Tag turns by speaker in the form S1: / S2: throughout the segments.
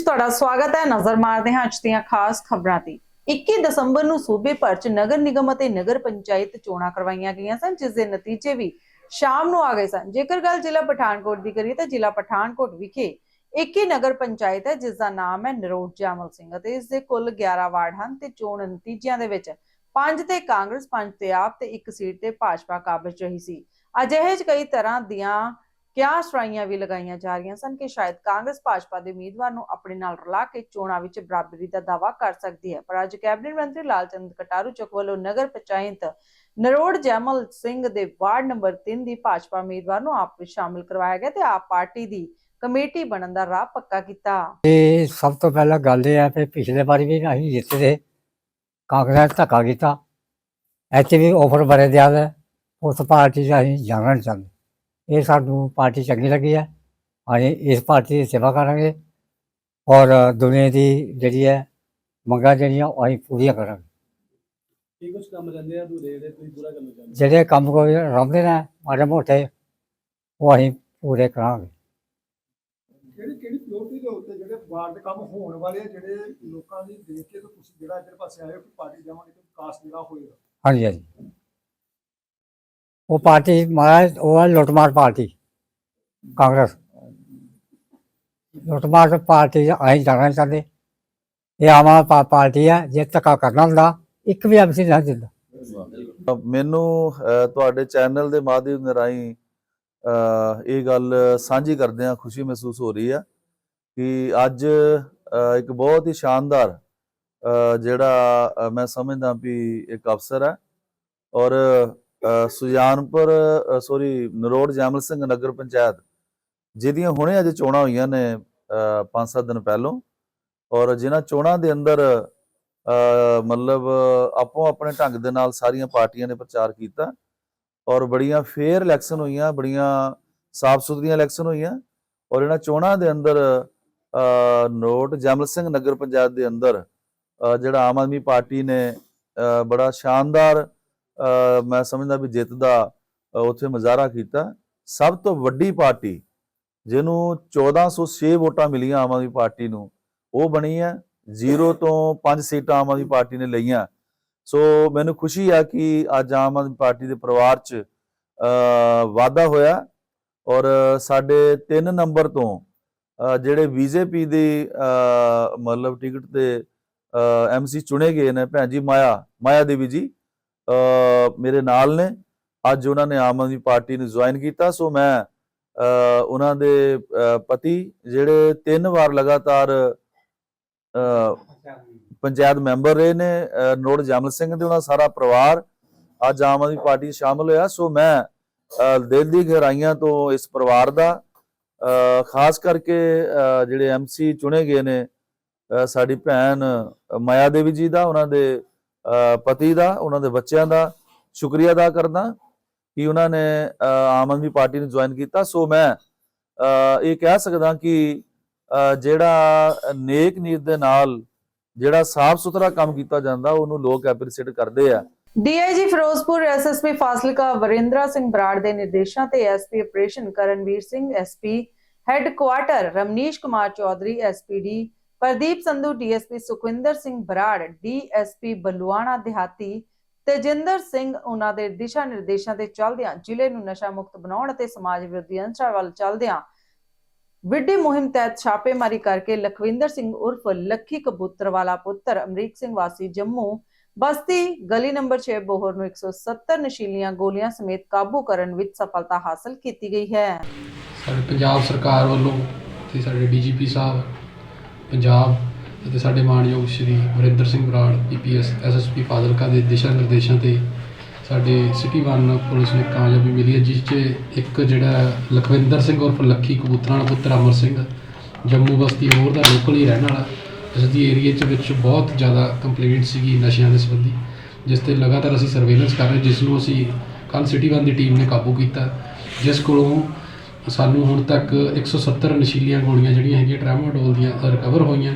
S1: ਚ ਤੁਹਾਡਾ ਸਵਾਗਤ ਹੈ। ਨਜ਼ਰ ਮਾਰਦੇ ਹਾਂ ਅੱਜ ਦੀਆਂ ਖਾਸ ਖਬਰਾਂ ਤੇ 21 ਦਸੰਬਰ ਨੂੰ ਸੂਬੇ ਭਰ ਚ ਨਗਰ ਨਿਗਮ ਅਤੇ ਨਗਰ ਪੰਚਾਇਤ ਚੋਣਾਂ ਕਰਵਾਈਆਂ ਗਈਆਂ ਸਨ, ਜਿਸ ਦੇ ਨਤੀਜੇ ਵੀ ਸ਼ਾਮ ਨੂੰ ਆ ਗਏ ਸਨ। ਜੇਕਰ ਗੱਲ ਜ਼ਿਲ੍ਹਾ ਪਠਾਨਕੋਟ ਦੀ ਕਰੀਏ ਤਾਂ ਜ਼ਿਲ੍ਹਾ ਪਠਾਨਕੋਟ ਵਿਖੇ 21 ਨਗਰ ਪੰਚਾਇਤ ਹੈ, ਜਿਸ ਦਾ ਨਾਮ ਹੈ ਨਰੋਟ ਜਾਮਲ ਸਿੰਘ ਅਤੇ ਇਸ ਦੇ ਕੁੱਲ 11 ਵਾਰਡ ਹਨ ਤੇ ਚੋਣ ਨਤੀਜਿਆਂ ਦੇ ਵਿੱਚ ਪੰਜ ਤੇ ਕਾਂਗਰਸ, ਪੰਜ ਤੇ ਆਪ ਤੇ ਇੱਕ ਸੀਟ ਤੇ ਭਾਜਪਾ ਕਾਬਜ਼ ਰਹੀ ਸੀ। ਅਜਿਹੇ ਕਈ ਤਰ੍ਹਾਂ ਦੀਆਂ ਕਿਆ ਸ਼ਰਾਈਆਂ ਵੀ ਲਗਾਈਆਂ ਜਾ ਰਹੀਆਂ ਸਨ ਕਿ ਸ਼ਾਇਦ ਕਾਂਗਰਸ, ਭਾਜਪਾ ਦੇ ਉਮੀਦਵਾਰ ਨੂੰ ਆਪਣੇ ਨਾਲ ਰਲਾ ਕੇ ਚੋਣਾਂ ਵਿੱਚ ਬਰਾਬਰੀ ਦਾ ਦਾਅਵਾ ਕਰ ਸਕਦੀ ਹੈ। ਪਰ ਅੱਜ ਕੈਬਨਿਟ ਮੰਤਰੀ ਲਾਲਚੰਦ ਕਟਾਰੂ ਚੁੱਕ ਵੱਲੋਂ ਨਗਰ ਪੰਚਾਇਤ ਨਰੋੜ ਜੈਮਲ ਸਿੰਘ ਦੇ ਵਾਰਡ ਨੰਬਰ 3 ਦੀ ਭਾਜਪਾ ਉਮੀਦਵਾਰ ਨੂੰ ਆਪ ਵਿੱਚ ਸ਼ਾਮਿਲ ਕਰਵਾਇਆ ਗਿਆ ਤੇ ਆਪ ਪਾਰਟੀ ਦੀ ਕਮੇਟੀ ਬਣਨ ਦਾ ਰਾਹ ਪੱਕਾ ਕੀਤਾ।
S2: ਇਹ ਸਭ ਤੋਂ ਪਹਿਲਾਂ ਗੱਲ ਇਹ ਹੈ ਕਿ ਪਿਛਲੇ ਵਾਰੀ ਵੀ ਅਸੀਂ ਜਿੱਤੇ ਦੇ ਕਾਂਗਰਸ ਧੱਕਾ ਕੀਤਾ। ਇੱਥੇ ਵੀ ਆਫਰ ਬੜੇ ਦਿਆ ਉਸ ਪਾਰਟੀ 'ਚ ਅਸੀਂ ਜਾਣਾ ਚਾਹੁੰਦੇ। ਇਹ ਸਾਨੂੰ ਪਾਰਟੀ ਚੰਗੀ ਲੱਗੀ ਹੈ। ਅਸੀਂ ਇਸ ਪਾਰਟੀ ਦੀ ਸੇਵਾ ਕਰਾਂਗੇ ਔਰ ਦੁਨੀਆ ਦੀ ਜਿਹੜੀ ਹੈ ਮੰਗਾਂ ਜਿਹੜੀਆਂ ਉਹ ਅਸੀਂ ਪੂਰੀਆਂ ਕਰਾਂਗੇ।
S3: ਕੀ ਕੁਝ ਕੰਮ ਰਹਿੰਦੇ ਆ ਅਧੂਰੇ ਜਿਹੜੇ ਤੁਸੀਂ ਪੂਰਾ ਕਰਨਾ ਚਾਹੁੰਦੇ
S2: ਜਿਹੜੇ ਕੰਮ ਕੋਈ ਰਹਿੰਦੇ ਨੇ ਮਾੜੇ ਮੋਟੇ ਉਹ ਅਸੀਂ ਪੂਰੇ ਕਰਾਂਗੇ।
S4: ਕਿਹੜੀ ਕਿਹੜੀ ਪ੍ਰਾਇੋਰਟੀ ਦੇ ਉੱਤੇ ਜਿਹੜੇ ਵਾਰਡ ਦੇ ਕੰਮ ਹੋਣ ਵਾਲੇ ਆ, ਜਿਹੜੇ ਲੋਕਾਂ ਦੀ ਦੇਖ ਕੇ ਤੁਸੀਂ ਜਿਹੜਾ ਇੱਧਰ ਪਾਸੇ ਆਏ ਹੋ ਕਿ ਪਾਰਟੀ ਜਾਵਾਂਗੇ ਤੇ ਵਿਕਾਸ ਜਿਹੜਾ ਹੋਏਗਾ?
S2: ਹਾਂਜੀ ਹਾਂਜੀ। ਉਹ ਪਾਰਟੀ ਮਹਾਰਾਜ, ਉਹ ਹੈ ਲੁੱਟਮਾਰ ਪਾਰਟੀ, ਕਾਂਗਰਸ। ਲੁੱਟਮਾਰ ਪਾਰਟੀ 'ਚ ਜਾਣਾ ਨਹੀਂ ਇਹ ਆਮ ਆਦਮੀ ਪਾਰਟੀ ਹੈ, ਜੇ ਧੱਕਾ ਕਰਨਾ ਹੁੰਦਾ, ਇੱਕ ਵੀ ਐਮਸੀ ਨਹੀਂ ਦਿੰਦਾ।
S5: ਮੈਨੂੰ ਤੁਹਾਡੇ ਚੈਨਲ ਦੇ ਮਾਧਿਅਮ ਦੇ ਰਾਹੀਂ ਇਹ ਗੱਲ ਸਾਂਝੀ ਕਰਦੇ ਆ ਖੁਸ਼ੀ ਮਹਿਸੂਸ ਹੋ ਰਹੀ ਆ ਕਿ ਅੱਜ ਇੱਕ ਬਹੁਤ ਹੀ ਸ਼ਾਨਦਾਰ ਜਿਹੜਾ ਮੈਂ ਸਮਝਦਾ ਵੀ ਇੱਕ ਅਫਸਰ ਹੈ ਔਰ ਸੁਜਾਨਪੁਰ ਸੋਰੀ ਨਰੋੜ ਜੈਮਲ ਸਿੰਘ ਨਗਰ ਪੰਚਾਇਤ ਜਿਹਦੀਆਂ ਹੁਣੇ ਅੱਜ ਚੋਣਾਂ ਹੋਈਆਂ ਨੇ 5-7 ਦਿਨ ਪਹਿਲੋਂ ਔਰ ਜਿਨ੍ਹਾਂ ਚੋਣਾਂ ਦੇ ਅੰਦਰ ਮਤਲਬ ਆਪੋ ਆਪਣੇ ਢੰਗ ਦੇ ਨਾਲ ਸਾਰੀਆਂ ਪਾਰਟੀਆਂ ਨੇ ਪ੍ਰਚਾਰ ਕੀਤਾ ਔਰ ਬੜੀਆਂ ਫੇਅਰ ਇਲੈਕਸ਼ਨ ਹੋਈਆਂ ਬੜੀਆਂ ਸਾਫ਼ ਸੁਥਰੀਆਂ ਇਲੈਕਸ਼ਨ ਹੋਈਆਂ ਔਰ ਇਹਨਾਂ ਚੋਣਾਂ ਦੇ ਅੰਦਰ ਅ, ਨੋਟ ਜਮਲ ਸਿੰਘ ਨਗਰ ਪੰਚਾਇਤ ਦੇ ਅੰਦਰ ਜਿਹੜਾ ਆਮ ਆਦਮੀ ਪਾਰਟੀ ਨੇ ਬੜਾ ਸ਼ਾਨਦਾਰ ਮੈਂ ਸਮਝਦਾ ਵੀ ਜਿੱਤ ਦਾ ਉੱਥੇ ਮੁਜ਼ਾਹਰਾ ਕੀਤਾ। ਸਭ ਤੋਂ ਵੱਡੀ ਪਾਰਟੀ ਜਿਹਨੂੰ 1406 ਵੋਟਾਂ ਮਿਲੀਆਂ ਆਮ ਆਦਮੀ ਪਾਰਟੀ ਨੂੰ ਉਹ ਬਣੀ ਹੈ। ਜ਼ੀਰੋ ਤੋਂ 5 ਸੀਟਾਂ ਆਮ ਆਦਮੀ ਪਾਰਟੀ ਨੇ ਲਈਆਂ। ਸੋ ਮੈਨੂੰ ਖੁਸ਼ੀ ਆ ਕਿ ਅੱਜ ਆਮ ਆਦਮੀ ਪਾਰਟੀ ਦੇ ਪਰਿਵਾਰ 'ਚ ਅ, ਵਾਧਾ ਹੋਇਆ। ਔਰ ਸਾਡੇ 3 ਨੰਬਰ ਤੋਂ ਅ, ਜਿਹੜੇ ਬੀਜੇਪੀ ਦੀ ਮਤਲਬ ਟਿਕਟ ਤੇ ਐਮਸੀ ਚੁਣੇ ਗਏ ਨੇ ਭੈਣ ਜੀ ਮਾਇਆ ਮਾਇਆ ਦੇਵੀ ਜੀ। ਮੇਰੇ ਨਾਲ ਨੇ। ਅੱਜ ਉਹਨਾਂ ਨੇ ਆਮ ਆਦਮੀ ਪਾਰਟੀ ਨੂੰ ਜੁਆਇਨ ਕੀਤਾ। ਸੋ ਮੈਂ ਉਹਨਾਂ ਦੇ ਪਤੀ ਜਿਹੜੇ ਤਿੰਨ ਵਾਰ ਲਗਾਤਾਰ ਪੰਚਾਇਤ ਮੈਂਬਰ ਰਹੇ ਨੇ ਨੋੜ ਜਮਲ ਸਿੰਘ ਦੇ ਉਹਨਾਂ ਦਾ ਸਾਰਾ ਪਰਿਵਾਰ ਅੱਜ ਆਮ ਆਦਮੀ ਪਾਰਟੀ 'ਚ ਸ਼ਾਮਲ ਹੋਇਆ। ਸੋ ਮੈਂ ਦਿਲ ਦੀ ਗਹਿਰਾਈਆਂ ਤੋਂ ਇਸ ਪਰਿਵਾਰ ਦਾ ਖਾਸ ਕਰਕੇ ਅ, ਜਿਹੜੇ ਐਮਸੀ ਚੁਣੇ ਗਏ ਨੇ ਸਾਡੀ ਭੈਣ ਮਾਇਆ ਦੇਵੀ ਜੀ ਦਾ ਉਹਨਾਂ ਦੇ ਪਤੀ ਦਾ, ਉਹਨਾਂ ਦੇ ਬੱਚਿਆਂ ਦਾ ਸ਼ੁਕਰੀਆ ਅਦਾ ਕਰਦਾ ਕਿ ਉਹਨਾਂ ਨੇ ਆਮ ਆਦਮੀ ਪਾਰਟੀ ਨੂੰ ਜੁਆਇਨ ਕੀਤਾ। ਸੋ ਮੈਂ ਇਹ ਕਹਿ ਸਕਦਾ ਕਿ ਜਿਹੜਾ ਨੇਕ ਨੀਤ ਦੇ ਨਾਲ ਜਿਹੜਾ ਸਾਫ਼ ਸੁਥਰਾ ਕੰਮ ਕੀਤਾ ਜਾਂਦਾ, ਉਹਨੂੰ ਲੋਕ ਐਪਰੀਸ਼ੀਏਟ ਕਰਦੇ ਆ।
S1: ਡੀਆਈਜੀ ਫਿਰੋਜ਼ਪੁਰ ਐਸਐਸਪੀ ਫਾਜ਼ਿਲਕਾ ਵਰਿੰਦਰਾ ਸਿੰਘ ਬਰਾੜ ਦੇ ਨਿਰਦੇਸ਼ਾਂ ਤੇ SP operation Karanvir Singh SP headquarters Ramnish Kumar Chaudhary SPD Pradeep Sandhu, DSP Sukhwinder Singh Brar, DSP Baluana ਦਿਹਾਤੀ ਤੇਜਿੰਦਰ ਸਿੰਘ, ਉਹਨਾਂ ਦੇ ਦਿਸ਼ਾ ਨਿਰਦੇਸ਼ਾਂ ਤੇ ਚੱਲਦਿਆਂ ਜ਼ਿਲ੍ਹੇ ਨੂੰ ਨਸ਼ਾ ਮੁਕਤ ਬਣਾਉਣ ਅਤੇ ਸਮਾਜ ਵਿਰੋਧੀ ਅੰਸਰਾਂ ਵੱਲ ਚੱਲਦਿਆਂ ਵਿੱਢੀ ਮੁਹਿੰਮ ਤਹਿਤ ਛਾਪੇਮਾਰੀ ਕਰਕੇ ਲਖਵਿੰਦਰ ਸਿੰਘ ਉਰਫ ਲੱਖੀ ਕਬੂਤਰ ਵਾਲਾ ਪੁੱਤਰ ਅਮਰੀਕ ਸਿੰਘ ਵਾਸੀ ਜੰਮੂ ਬਸਤੀ ਗਲੀ ਨੰਬਰ 6 ਬੋਹਰ ਨੂੰ 170 ਨਸ਼ੀਲੀਆਂ ਗੋਲੀਆਂ ਸਮੇਤ ਕਾਬੂ ਕਰਨ ਵਿੱਚ ਸਫਲਤਾ ਹਾਸਲ ਕੀਤੀ ਗਈ ਹੈ।
S6: ਸਾਡੇ ਪੰਜਾਬ ਸਰਕਾਰ ਵੱਲੋਂ ਤੇ ਸਾਡੇ ਡੀਜੀਪੀ ਸਾਹਿਬ ਪੰਜਾਬ ਅਤੇ ਸਾਡੇ ਮਾਣਯੋਗ ਸ਼੍ਰੀ ਵਰਿੰਦਰ ਸਿੰਘ ਬਰਾੜ ਪੀਪੀਐਸ ਐਸਐਸਪੀ ਫਾਜ਼ਿਲਕਾ ਦੇ ਦਿਸ਼ਾ ਨਿਰਦੇਸ਼ਾਂ ਤੇ ਸਾਡੇ ਸਿਟੀ ਵਨ ਪੁਲਿਸ ਨੂੰ ਕਾਮਯਾਬੀ ਮਿਲੀ ਹੈ, ਜਿਸ 'ਚ ਇੱਕ ਜਿਹੜਾ ਲਖਵਿੰਦਰ ਸਿੰਘ ਉਰਫ ਲੱਖੀ ਕਬੂਤਰਾਂ ਦਾ ਪੁੱਤਰ ਅਮਰ ਸਿੰਘ, ਜੰਮੂ ਬਸਤੀ ਹੋਰ ਦਾ ਲੋਕਲ ਹੀ ਰਹਿਣ ਵਾਲਾ, ਇਸ ਦੀ ਏਰੀਆ 'ਚ ਵਿੱਚ ਬਹੁਤ ਜ਼ਿਆਦਾ ਕੰਪਲੇਂਟ ਸੀਗੀ ਨਸ਼ਿਆਂ ਦੇ ਸੰਬੰਧੀ, ਜਿਸ ਤੇ ਲਗਾਤਾਰ ਅਸੀਂ ਸਰਵੇਲੈਂਸ ਕਰ ਰਹੇ ਜਿਸ ਨੂੰ ਅਸੀਂ ਕੱਲ ਸਿਟੀ ਵਨ ਦੀ ਟੀਮ ਨੇ ਕਾਬੂ ਕੀਤਾ, ਜਿਸ ਕੋਲੋਂ ਸਾਨੂੰ ਹੁਣ ਤੱਕ 170 ਨਸ਼ੀਲੀਆਂ ਗੋਲੀਆਂ ਜਿਹੜੀਆਂ ਹੈਗੀਆਂ ਟ੍ਰੈਮਾਡੋਲ ਦੀਆਂ ਰਿਕਵਰ ਹੋਈਆਂ।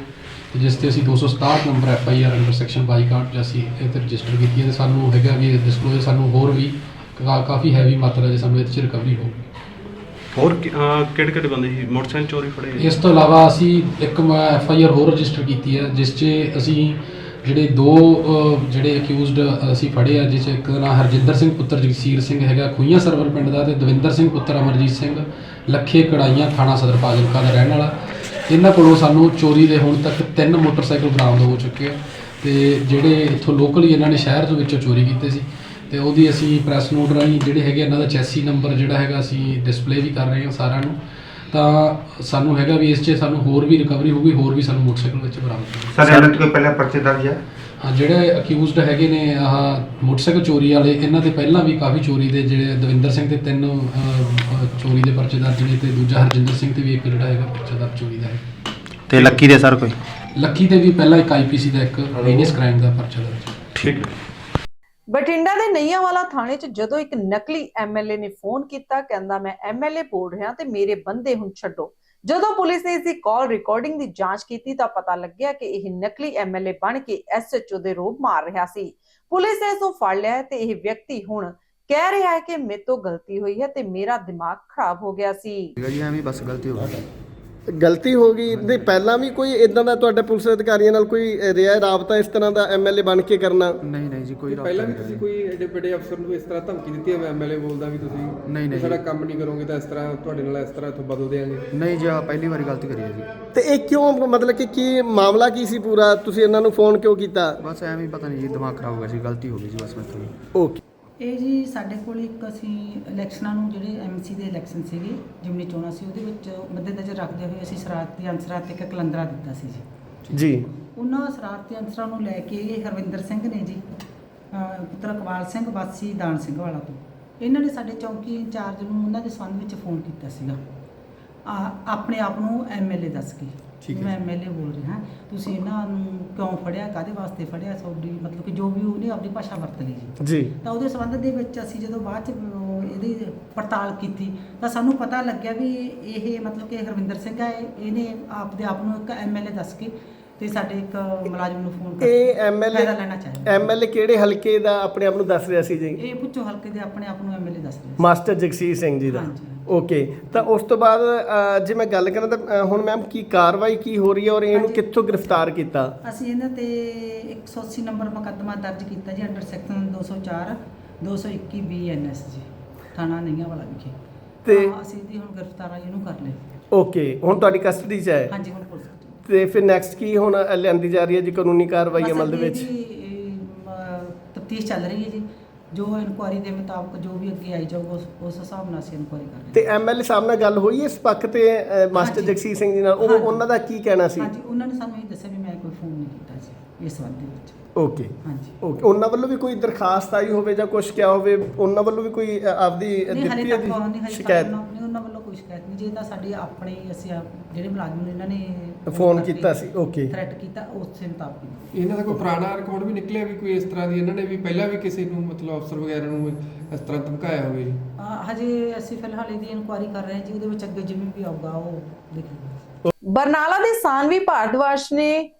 S6: ਤੇ ਜਿਸ ਤੇ ਅਸੀਂ 267 number F I R under section 22 'ਚ ਅਸੀਂ ਇਹ ਤੇ ਰਜਿਸਟਰ ਕੀਤੀ ਹੈ ਤੇ ਸਾਨੂੰ ਹੈਗਾ ਵੀ ਡਿਸਕਲੋਜ਼ਰ ਸਾਨੂੰ ਹੋਰ ਵੀ ਕਾ- ਕਾਫੀ ਹੈਵੀ ਮਾਤਰਾ ਦੇ ਸਾਨੂੰ ਇਹਦੇ 'ਚ ਰਿਕਵਰੀ ਹੋਊਗੀ।
S7: ਹੋਰ ਕਿਹੜੇ ਕਿਹੜੇ ਬੰਦੇ ਸੀ? ਮੋਟਰਸਾਈਕਲ ਚੋਰੀ ਫੜੇ?
S6: ਇਸ ਤੋਂ ਇਲਾਵਾ ਅਸੀਂ ਇੱਕ ਐਫ ਆਈ ਆਰ ਹੋਰ ਰਜਿਸਟਰ ਕੀਤੀ ਹੈ ਜਿਸ 'ਚ ਅਸੀਂ ਜਿਹੜੇ ਦੋ ਅ, ਜਿਹੜੇ ਅਕਿਊਜ਼ਡ ਅਸੀਂ ਫੜੇ ਆ ਜਿਸ 'ਚ ਇੱਕ ਦਾ ਹਰਜਿੰਦਰ ਸਿੰਘ ਪੁੱਤਰ ਜਗਸੀਰ ਸਿੰਘ ਹੈਗਾ ਖੂਈਆਂ ਸਰਵਰ ਪਿੰਡ ਦਾ ਤੇ ਦਵਿੰਦਰ ਸਿੰਘ ਪੁੱਤਰ ਅਮਰਜੀਤ ਸਿੰਘ ਲੱਖੇ ਕੜਾਈਆਂ ਥਾਣਾ ਸਦਰ ਫਾਜ਼ਿਲਕਾ ਦਾ ਰਹਿਣ ਵਾਲਾ। ਇਹਨਾਂ ਕੋਲੋਂ ਸਾਨੂੰ ਚੋਰੀ ਦੇ ਹੁਣ ਤੱਕ ਤਿੰਨ ਮੋਟਰਸਾਈਕਲ ਬਰਾਮਦ ਹੋ ਚੁੱਕੇ ਆ ਤੇ ਜਿਹੜੇ ਇੱਥੋਂ ਲੋਕਲ ਹੀ ਇਹਨਾਂ ਨੇ ਸ਼ਹਿਰ ਤੋਂ ਵਿੱਚੋਂ ਚੋਰੀ ਕੀਤੇ ਸੀ ਤੇ ਉਹਦੀ ਅਸੀਂ ਪ੍ਰੈਸ ਨੋਟ ਰਾਹੀਂ ਜਿਹੜੇ ਹੈਗੇ ਇਹਨਾਂ ਦਾ ਚੈਸੀ ਨੰਬਰ ਜਿਹੜਾ ਹੈਗਾ ਅਸੀਂ ਡਿਸਪਲੇ ਵੀ ਕਰ ਰਹੇ ਹਾਂ ਸਾਰਿਆਂ ਨੂੰ। ਤਾਂ ਸਾਨੂੰ ਹੈਗਾ ਵੀ ਇਸ 'ਚ ਸਾਨੂੰ ਹੋਰ ਵੀ ਰਿਕਵਰੀ ਹੋਊਗੀ ਹੋਰ ਵੀ ਸਾਨੂੰ ਮੋਟਰਸਾਈਕਲ ਵਿੱਚ ਬਰਾਮਦ ਹੋਊਗੀ।
S8: ਸਰ ਇਹਨਾਂ ਤੇ ਕੋਈ ਪਹਿਲਾਂ ਪਰਚੇ ਦਰਜ ਹੈ
S6: ਹਾਂ ਜਿਹੜੇ ਅਕਿਊਜ਼ਡ ਹੈਗੇ ਨੇ ਆਹ ਮੋਟਰਸਾਈਕਲ ਚੋਰੀ ਵਾਲੇ ਇਹਨਾਂ ਦੇ ਪਹਿਲਾਂ ਵੀ ਕਾਫੀ ਚੋਰੀ ਦੇ ਜਿਹੜੇ ਦਵਿੰਦਰ ਸਿੰਘ ਤੇ ਤਿੰਨ ਅਹ, ਅਹ, ਚੋਰੀ ਦੇ ਪਰਚੇ ਦਰਜ ਨੇ ਤੇ ਦੂਜਾ ਹਰਜਿੰਦਰ ਸਿੰਘ ਤੇ ਵੀ ਇੱਕ ਜਿਹੜਾ ਹੈਗਾ ਪਰਚਾ ਦਰਜ ਚੋਰੀ ਦਾ ਹੈ।
S8: ਤੇ ਲੱਕੀ ਦੇ ਸਰ ਕੋਈ?
S6: ਲੱਕੀ ਤੇ ਵੀ ਪਹਿਲਾਂ ਇੱਕ ਆਈਪੀਸੀ ਦਾ ਇੱਕ ਰੀਨੀਅਸ ਕ੍ਰਾਈਮ ਦਾ ਪਰਚਾ ਦਰਜ ਹੈ।
S7: ਠੀਕ ਹੈ।
S1: ਬਠਿੰਡਾ ਦੇ ਨਈਆਂਵਾਲਾ ਥਾਣੇ 'ਚ ਜਦੋਂ ਇੱਕ ਨਕਲੀ ਐਮਐਲਏ ਨੇ ਫੋਨ ਕੀਤਾ, ਕਹਿੰਦਾ, ਮੈਂ ਐਮਐਲਏ ਬੋਲ ਰਿਹਾ ਤੇ ਮੇਰੇ ਬੰਦੇ ਹੁਣ ਛੱਡੋ। ਜਦੋਂ ਪੁਲਿਸ ਨੇ ਇਸ ਦੀ ਕਾਲ ਰਿਕਾਰਡਿੰਗ ਦੀ ਜਾਂਚ ਕੀਤੀ ਤਾਂ ਪਤਾ ਲੱਗਿਆ ਕਿ ਇਹ ਨਕਲੀ ਐਮਐਲਏ ਬਣ ਕੇ ਐਸਐਚਓ ਦੇ ਰੋਬ ਮਾਰ ਰਿਹਾ ਸੀ। ਪੁਲਿਸ ਨੇ ਇਸ ਨੂੰ ਫੜ ਲਿਆ ਹੈ ਤੇ ਇਹ ਵਿਅਕਤੀ ਹੁਣ ਕਹਿ ਰਿਹਾ ਹੈ ਕਿ ਮੇਰੇ ਤੋਂ ਗਲਤੀ ਹੋਈ ਹੈ ਤੇ ਮੇਰਾ ਦਿਮਾਗ ਖਰਾਬ ਹੋ ਗਿਆ ਸੀ।
S8: ਜੀ ਐਵੇਂ ਬਸ ਗਲਤੀ ਹੋ ਗਈ।
S9: ਗਲਤੀ ਹੋ ਗਈ ਨਹੀਂ ਪਹਿਲਾਂ ਵੀ ਕੋਈ ਇਦਾਂ ਦਾ ਤੁਹਾਡੇ ਪੁਲਿਸ ਅਧਿਕਾਰੀਆਂ ਨਾਲ ਕੋਈ ਰਿਹਾ ਰਾਬਤਾ ਇਸ ਤਰ੍ਹਾਂ ਦਾ ਐਮਐਲਏ ਬਣ ਕੇ ਕਰਨਾ?
S8: ਨਹੀਂ ਨਹੀਂ ਜੀ ਕੋਈ
S10: ਪਹਿਲਾਂ ਵੀ ਤੁਸੀਂ ਕੋਈ ਐਡੇ ਵੱਡੇ ਅਫਸਰ ਨੂੰ ਇਸ ਤਰ੍ਹਾਂ ਧਮਕੀ ਦਿੱਤੀ ਹੈ ਮੈਂ ਐਮਐਲਏ ਬੋਲਦਾ ਵੀ ਤੁਸੀਂ
S8: ਨਹੀਂ, ਨਹੀਂ।
S10: ਸਾਡਾ ਕੰਮ ਨਹੀਂ ਕਰੋਗੇ ਤਾਂ ਇਸ ਤਰ੍ਹਾਂ ਤੁਹਾਡੇ ਨਾਲ ਇਸ ਤਰ੍ਹਾਂ ਇੱਥੋਂ ਬਦਲ ਦੇਾਂਗੇ
S8: ਨਹੀਂ ਜੀ ਆਹ ਪਹਿਲੀ ਵਾਰੀ ਗਲਤੀ ਕਰੀ ਹੈ ਜੀ।
S9: ਤੇ ਇਹ ਕਿਉਂ ਮਤਲਬ ਕਿ ਕੀ ਮਾਮਲਾ ਕੀ ਸੀ ਪੂਰਾ? ਤੁਸੀਂ ਇਹਨਾਂ ਨੂੰ ਫੋਨ ਕਿਉਂ ਕੀਤਾ?
S8: ਬਸ ਐਵੇਂ ਹੀ ਪਤਾ ਨਹੀਂ ਜੀ ਦਿਮਾਗ ਖਰਾਬ ਹੋ ਗਿਆ ਸੀ ਗਲਤੀ ਹੋ ਗਈ ਜੀ ਬਸ ਮੇਰੇ ਤੋਂ
S9: ਓਕੇ।
S11: ਇਹ ਜੀ ਸਾਡੇ ਕੋਲ ਇੱਕ ਅਸੀਂ ਇਲੈਕਸ਼ਨਾਂ ਨੂੰ ਜਿਹੜੇ ਐਮਸੀ ਦੇ ਇਲੈਕਸ਼ਨ ਸੀਗੇ ਜਿਮਨੀ ਚੋਣਾਂ ਸੀ ਉਹਦੇ ਵਿੱਚ ਮੱਦੇਨਜ਼ਰ ਰੱਖਦੇ ਹੋਏ ਅਸੀਂ ਸ਼ਰਾਰਤੀ ਅਨਸਰਾਂ ਤੇ ਇੱਕ ਕਲੰਦਰਾ ਦਿੱਤਾ ਸੀ ਜੀ।
S9: ਜੀ।
S11: ਉਹਨਾਂ ਸ਼ਰਾਰਤੀ ਅਨਸਰਾਂ ਨੂੰ ਲੈ ਕੇ ਇਹ ਹਰਵਿੰਦਰ ਸਿੰਘ ਨੇ ਜੀ ਪੁੱਤਰ ਇਕਬਾਲ ਸਿੰਘ ਵਾਸੀ ਦਾਨ ਸਿੰਘ ਵਾਲਾ ਤੋਂ। ਇਹਨਾਂ ਨੇ ਸਾਡੇ ਚੌਂਕੀ ਇੰਚਾਰਜ ਨੂੰ ਉਹਨਾਂ ਦੇ ਸੰਬੰਧ ਵਿੱਚ ਫੋਨ ਕੀਤਾ ਸੀਗਾ। ਆਪਣੇ ਆਪ ਨੂੰ ਐਮਐਲਏ ਦੱਸ ਕੇ।
S10: ਠੀਕ ਹੈ
S11: ਮੈਂ ਐਮਐਲਏ ਬੋਲ ਰਿਹਾ। ਤੁਸੀਂ ਇਹਨਾਂ ਨੂੰ ਕਿਉਂ ਫੜਿਆ? ਕਾਦੇ ਵਾਸਤੇ ਫੜਿਆ? ਤੁਹਾਡੀ ਮਤਲਬ ਕਿ ਜੋ ਵੀ ਉਹਨੇ ਆਪਣੀ ਭਾਸ਼ਾ ਵਰਤ ਲਈ ਜੀ
S9: ਜੀ।
S11: ਤਾਂ ਉਹਦੇ ਸੰਬੰਧ ਦੇ ਵਿੱਚ ਅਸੀਂ ਜਦੋਂ ਬਾਅਦ ਚ ਉਹ ਇਹਦੀ ਪੜਤਾਲ ਕੀਤੀ ਤਾਂ ਸਾਨੂੰ ਪਤਾ ਲੱਗਿਆ ਵੀ ਇਹ ਮਤਲਬ ਕਿ ਹਰਵਿੰਦਰ ਸਿੰਘ ਹੈ। ਇਹਨੇ ਆਪਦੇ ਆਪ ਨੂੰ ਇੱਕ ਐਮਐਲਏ ਦੱਸ ਕੇ ਤੇ ਸਾਡੇ ਇੱਕ ਮੁਲਾਜ਼ਮ ਨੂੰ ਫੋਨ ਕਰਕੇ
S9: ਇਹ ਐਮਐਲਏ
S11: ਫਾਇਦਾ ਲੈਣਾ ਚਾਹੀਦਾ।
S9: ਐਮਐਲਏ ਕਿਹੜੇ ਹਲਕੇ ਦਾ ਆਪਣੇ ਆਪ ਨੂੰ ਦੱਸ ਰਿਹਾ ਸੀ ਜੀ?
S11: ਇਹ ਪੁੱਛੋ ਹਲਕੇ ਦੇ ਆਪਣੇ ਆਪ ਨੂੰ ਐਮਐਲਏ ਦੱਸ ਰਹੇ
S9: ਮਾਸਟਰ ਜਗਸੀਰ ਸਿੰਘ ਜੀ ਦਾ।
S11: ਹਾਂਜੀ।
S9: ਓਕੇ। ਤਾਂ ਉਸ ਤੋਂ ਬਾਅਦ ਅ, ਜੇ ਮੈਂ ਗੱਲ ਕਰਾਂ ਤਾਂ ਅ, ਹੁਣ ਮੈਮ ਕੀ ਕਾਰਵਾਈ ਕੀ ਹੋ ਰਹੀ ਹੈ ਔਰ ਇਹਨੂੰ
S11: ਹਾਂਜੀ।
S9: ਕਿੱਥੋਂ ਗ੍ਰਿਫਤਾਰ ਕੀਤਾ?
S11: ਅਸੀਂ ਇਹਨਾਂ ਤੇ 180 ਨੰਬਰ ਮੁਕੱਦਮਾ ਦਰਜ ਕੀਤਾ ਜੀ ਅੰਡਰ ਸੈਕਸ਼ਨ 204 221 ਬੀਐਨਐਸ ਜੀ ਥਾਣਾ ਨਈਆਂ ਵਾਲਾ ਵਿਖੇ।
S9: ਤੇ-
S11: ਅਸੀਂ ਇਹਦੀ ਹੁਣ ਗ੍ਰਿਫਤਾਰੀ ਇਹਨੂੰ ਕਰ ਲਈ
S9: ਓਕੇ। ਹੁਣ ਤੁਹਾਡੀ ਕਸਟਡੀ 'ਚ ਹੈ?
S11: ਹਾਂਜੀ ਹੁਣ ਪੁਲਿਸ
S9: ਤੇ ਫਿਰ ਨੈਕਸਟ ਕੀ ਹੁਣ ਲਿਆਂਦੀ ਜਾ ਰਹੀ ਹੈ ਜੀ ਕਾਨੂੰਨੀ ਕਾਰਵਾਈ ਅਮਲ ਦੇ ਵਿੱਚ?
S11: ਤਫਤੀਸ਼ ਚੱਲ ਰਹੀ ਹੈ ਜੀ। ਜੋ ਇਨਕੁਆਰੀ ਦੇ ਮੁਤਾਬਕ ਜੋ ਵੀ ਅੱਗੇ ਆਈ ਜਾਊਗਾ ਉਸ ਉਸ ਹਿਸਾਬ ਨਾਲ ਅਸੀਂ ਇਨਕੁਆਰੀ ਕਰ ਰਹੇ
S9: ਤੇ ਐਮਐਲਏ ਸਾਹਿਬ ਨਾਲ ਗੱਲ ਹੋਈ ਇਸ ਪੱਖ ਤੇ ਮਾਸਟਰ। ਜਗਸੀਰ ਸਿੰਘ ਜੀ ਨਾਲ? ਉਹ। ਉਹਨਾਂ ਦਾ ਕੀ ਕਹਿਣਾ ਸੀ?
S11: ਹਾਂਜੀ ਉਹਨਾਂ ਨੇ ਸਾਨੂੰ ਇਹ ਦੱਸਿਆ ਵੀ ਮੈਂ ਕੋਈ ਫੋਨ ਨਹੀਂ ਕੀਤਾ ਜੀ ਇਸ ਸੰਬੰਧ ਦੇ ਵਿੱਚ।
S9: ਓਕੇ।
S11: ਹਾਂਜੀ।
S9: ਓਕੇ। ਉਹਨਾਂ ਵੱਲੋਂ ਵੀ ਕੋਈ ਦਰਖਾਸਤ ਆਈ ਹੋਵੇ ਜਾਂ ਕੁਝ ਕਿਹਾ ਹੋਵੇ ਉਹਨਾਂ ਵੱਲੋਂ ਵੀ ਕੋਈ ਆਪਦੀ
S11: ਨਹੀਂ ਹਲੇ
S9: ਦਿੱਤੀ ਸ਼ਿਕਾਇਤ
S11: ਤੱਕ ਨਹੀਂ ਉਹਨਾਂ ਵੱਲੋਂ ਕੋਈ ਸ਼ਿਕਾਇਤ ਨਹੀਂ। ਜੇ ਤਾਂ ਸਾਡੀ ਆਪਣੇ ਹੀ ਅਸੀਂ ਆਪ- ਜਿਹੜੇ ਮੁਲਾਜ਼ਮ ਨੇ ਇਹਨਾਂ ਨੇ
S9: ਫੋਨ ਕੀਤਾ ਸੀ ਓਕੇ
S11: ਥ੍ਰੈਟ ਕੀਤਾ ਉਸੇ ਮੁਤਾਬਕ।
S10: ਇਹਨਾਂ ਦਾ ਕੋਈ ਪੁਰਾਣਾ ਰਿਕਾਰਡ ਵੀ ਨਿਕਲਿਆ ਵੀ ਕੋਈ ਇਸ ਤਰ੍ਹਾਂ ਦੀ ਇਹਨਾਂ ਨੇ ਵੀ ਪਹਿਲਾਂ ਵੀ ਕਿਸੇ ਨੂੰ ਮਤਲਬ ਅਫਸਰ ਵਗੈਰਾ ਨੂੰ ਇਸ ਤਰ੍ਹਾਂ ਧਮਕਾਇਆ ਹੋਵੇ ਜੀ?
S11: ਅਹ ਹਜੇ ਅਸੀਂ ਫਿਲਹਾਲ ਇਹਦੀ ਇਨਕੁਆਰੀ ਕਰ ਰਹੇ ਹਾਂ ਜੀ ਉਹਦੇ ਵਿੱਚ ਅੱਗੇ ਜਿਵੇਂ ਵੀ ਆਊਗਾ ਉਹ ਦੇਖਾਂਗੇ
S1: ਬਰਨਾਲਾ ਦੇ ਸਾਨਵੀ ਭਾਰਦਵਾਜ ਨੇ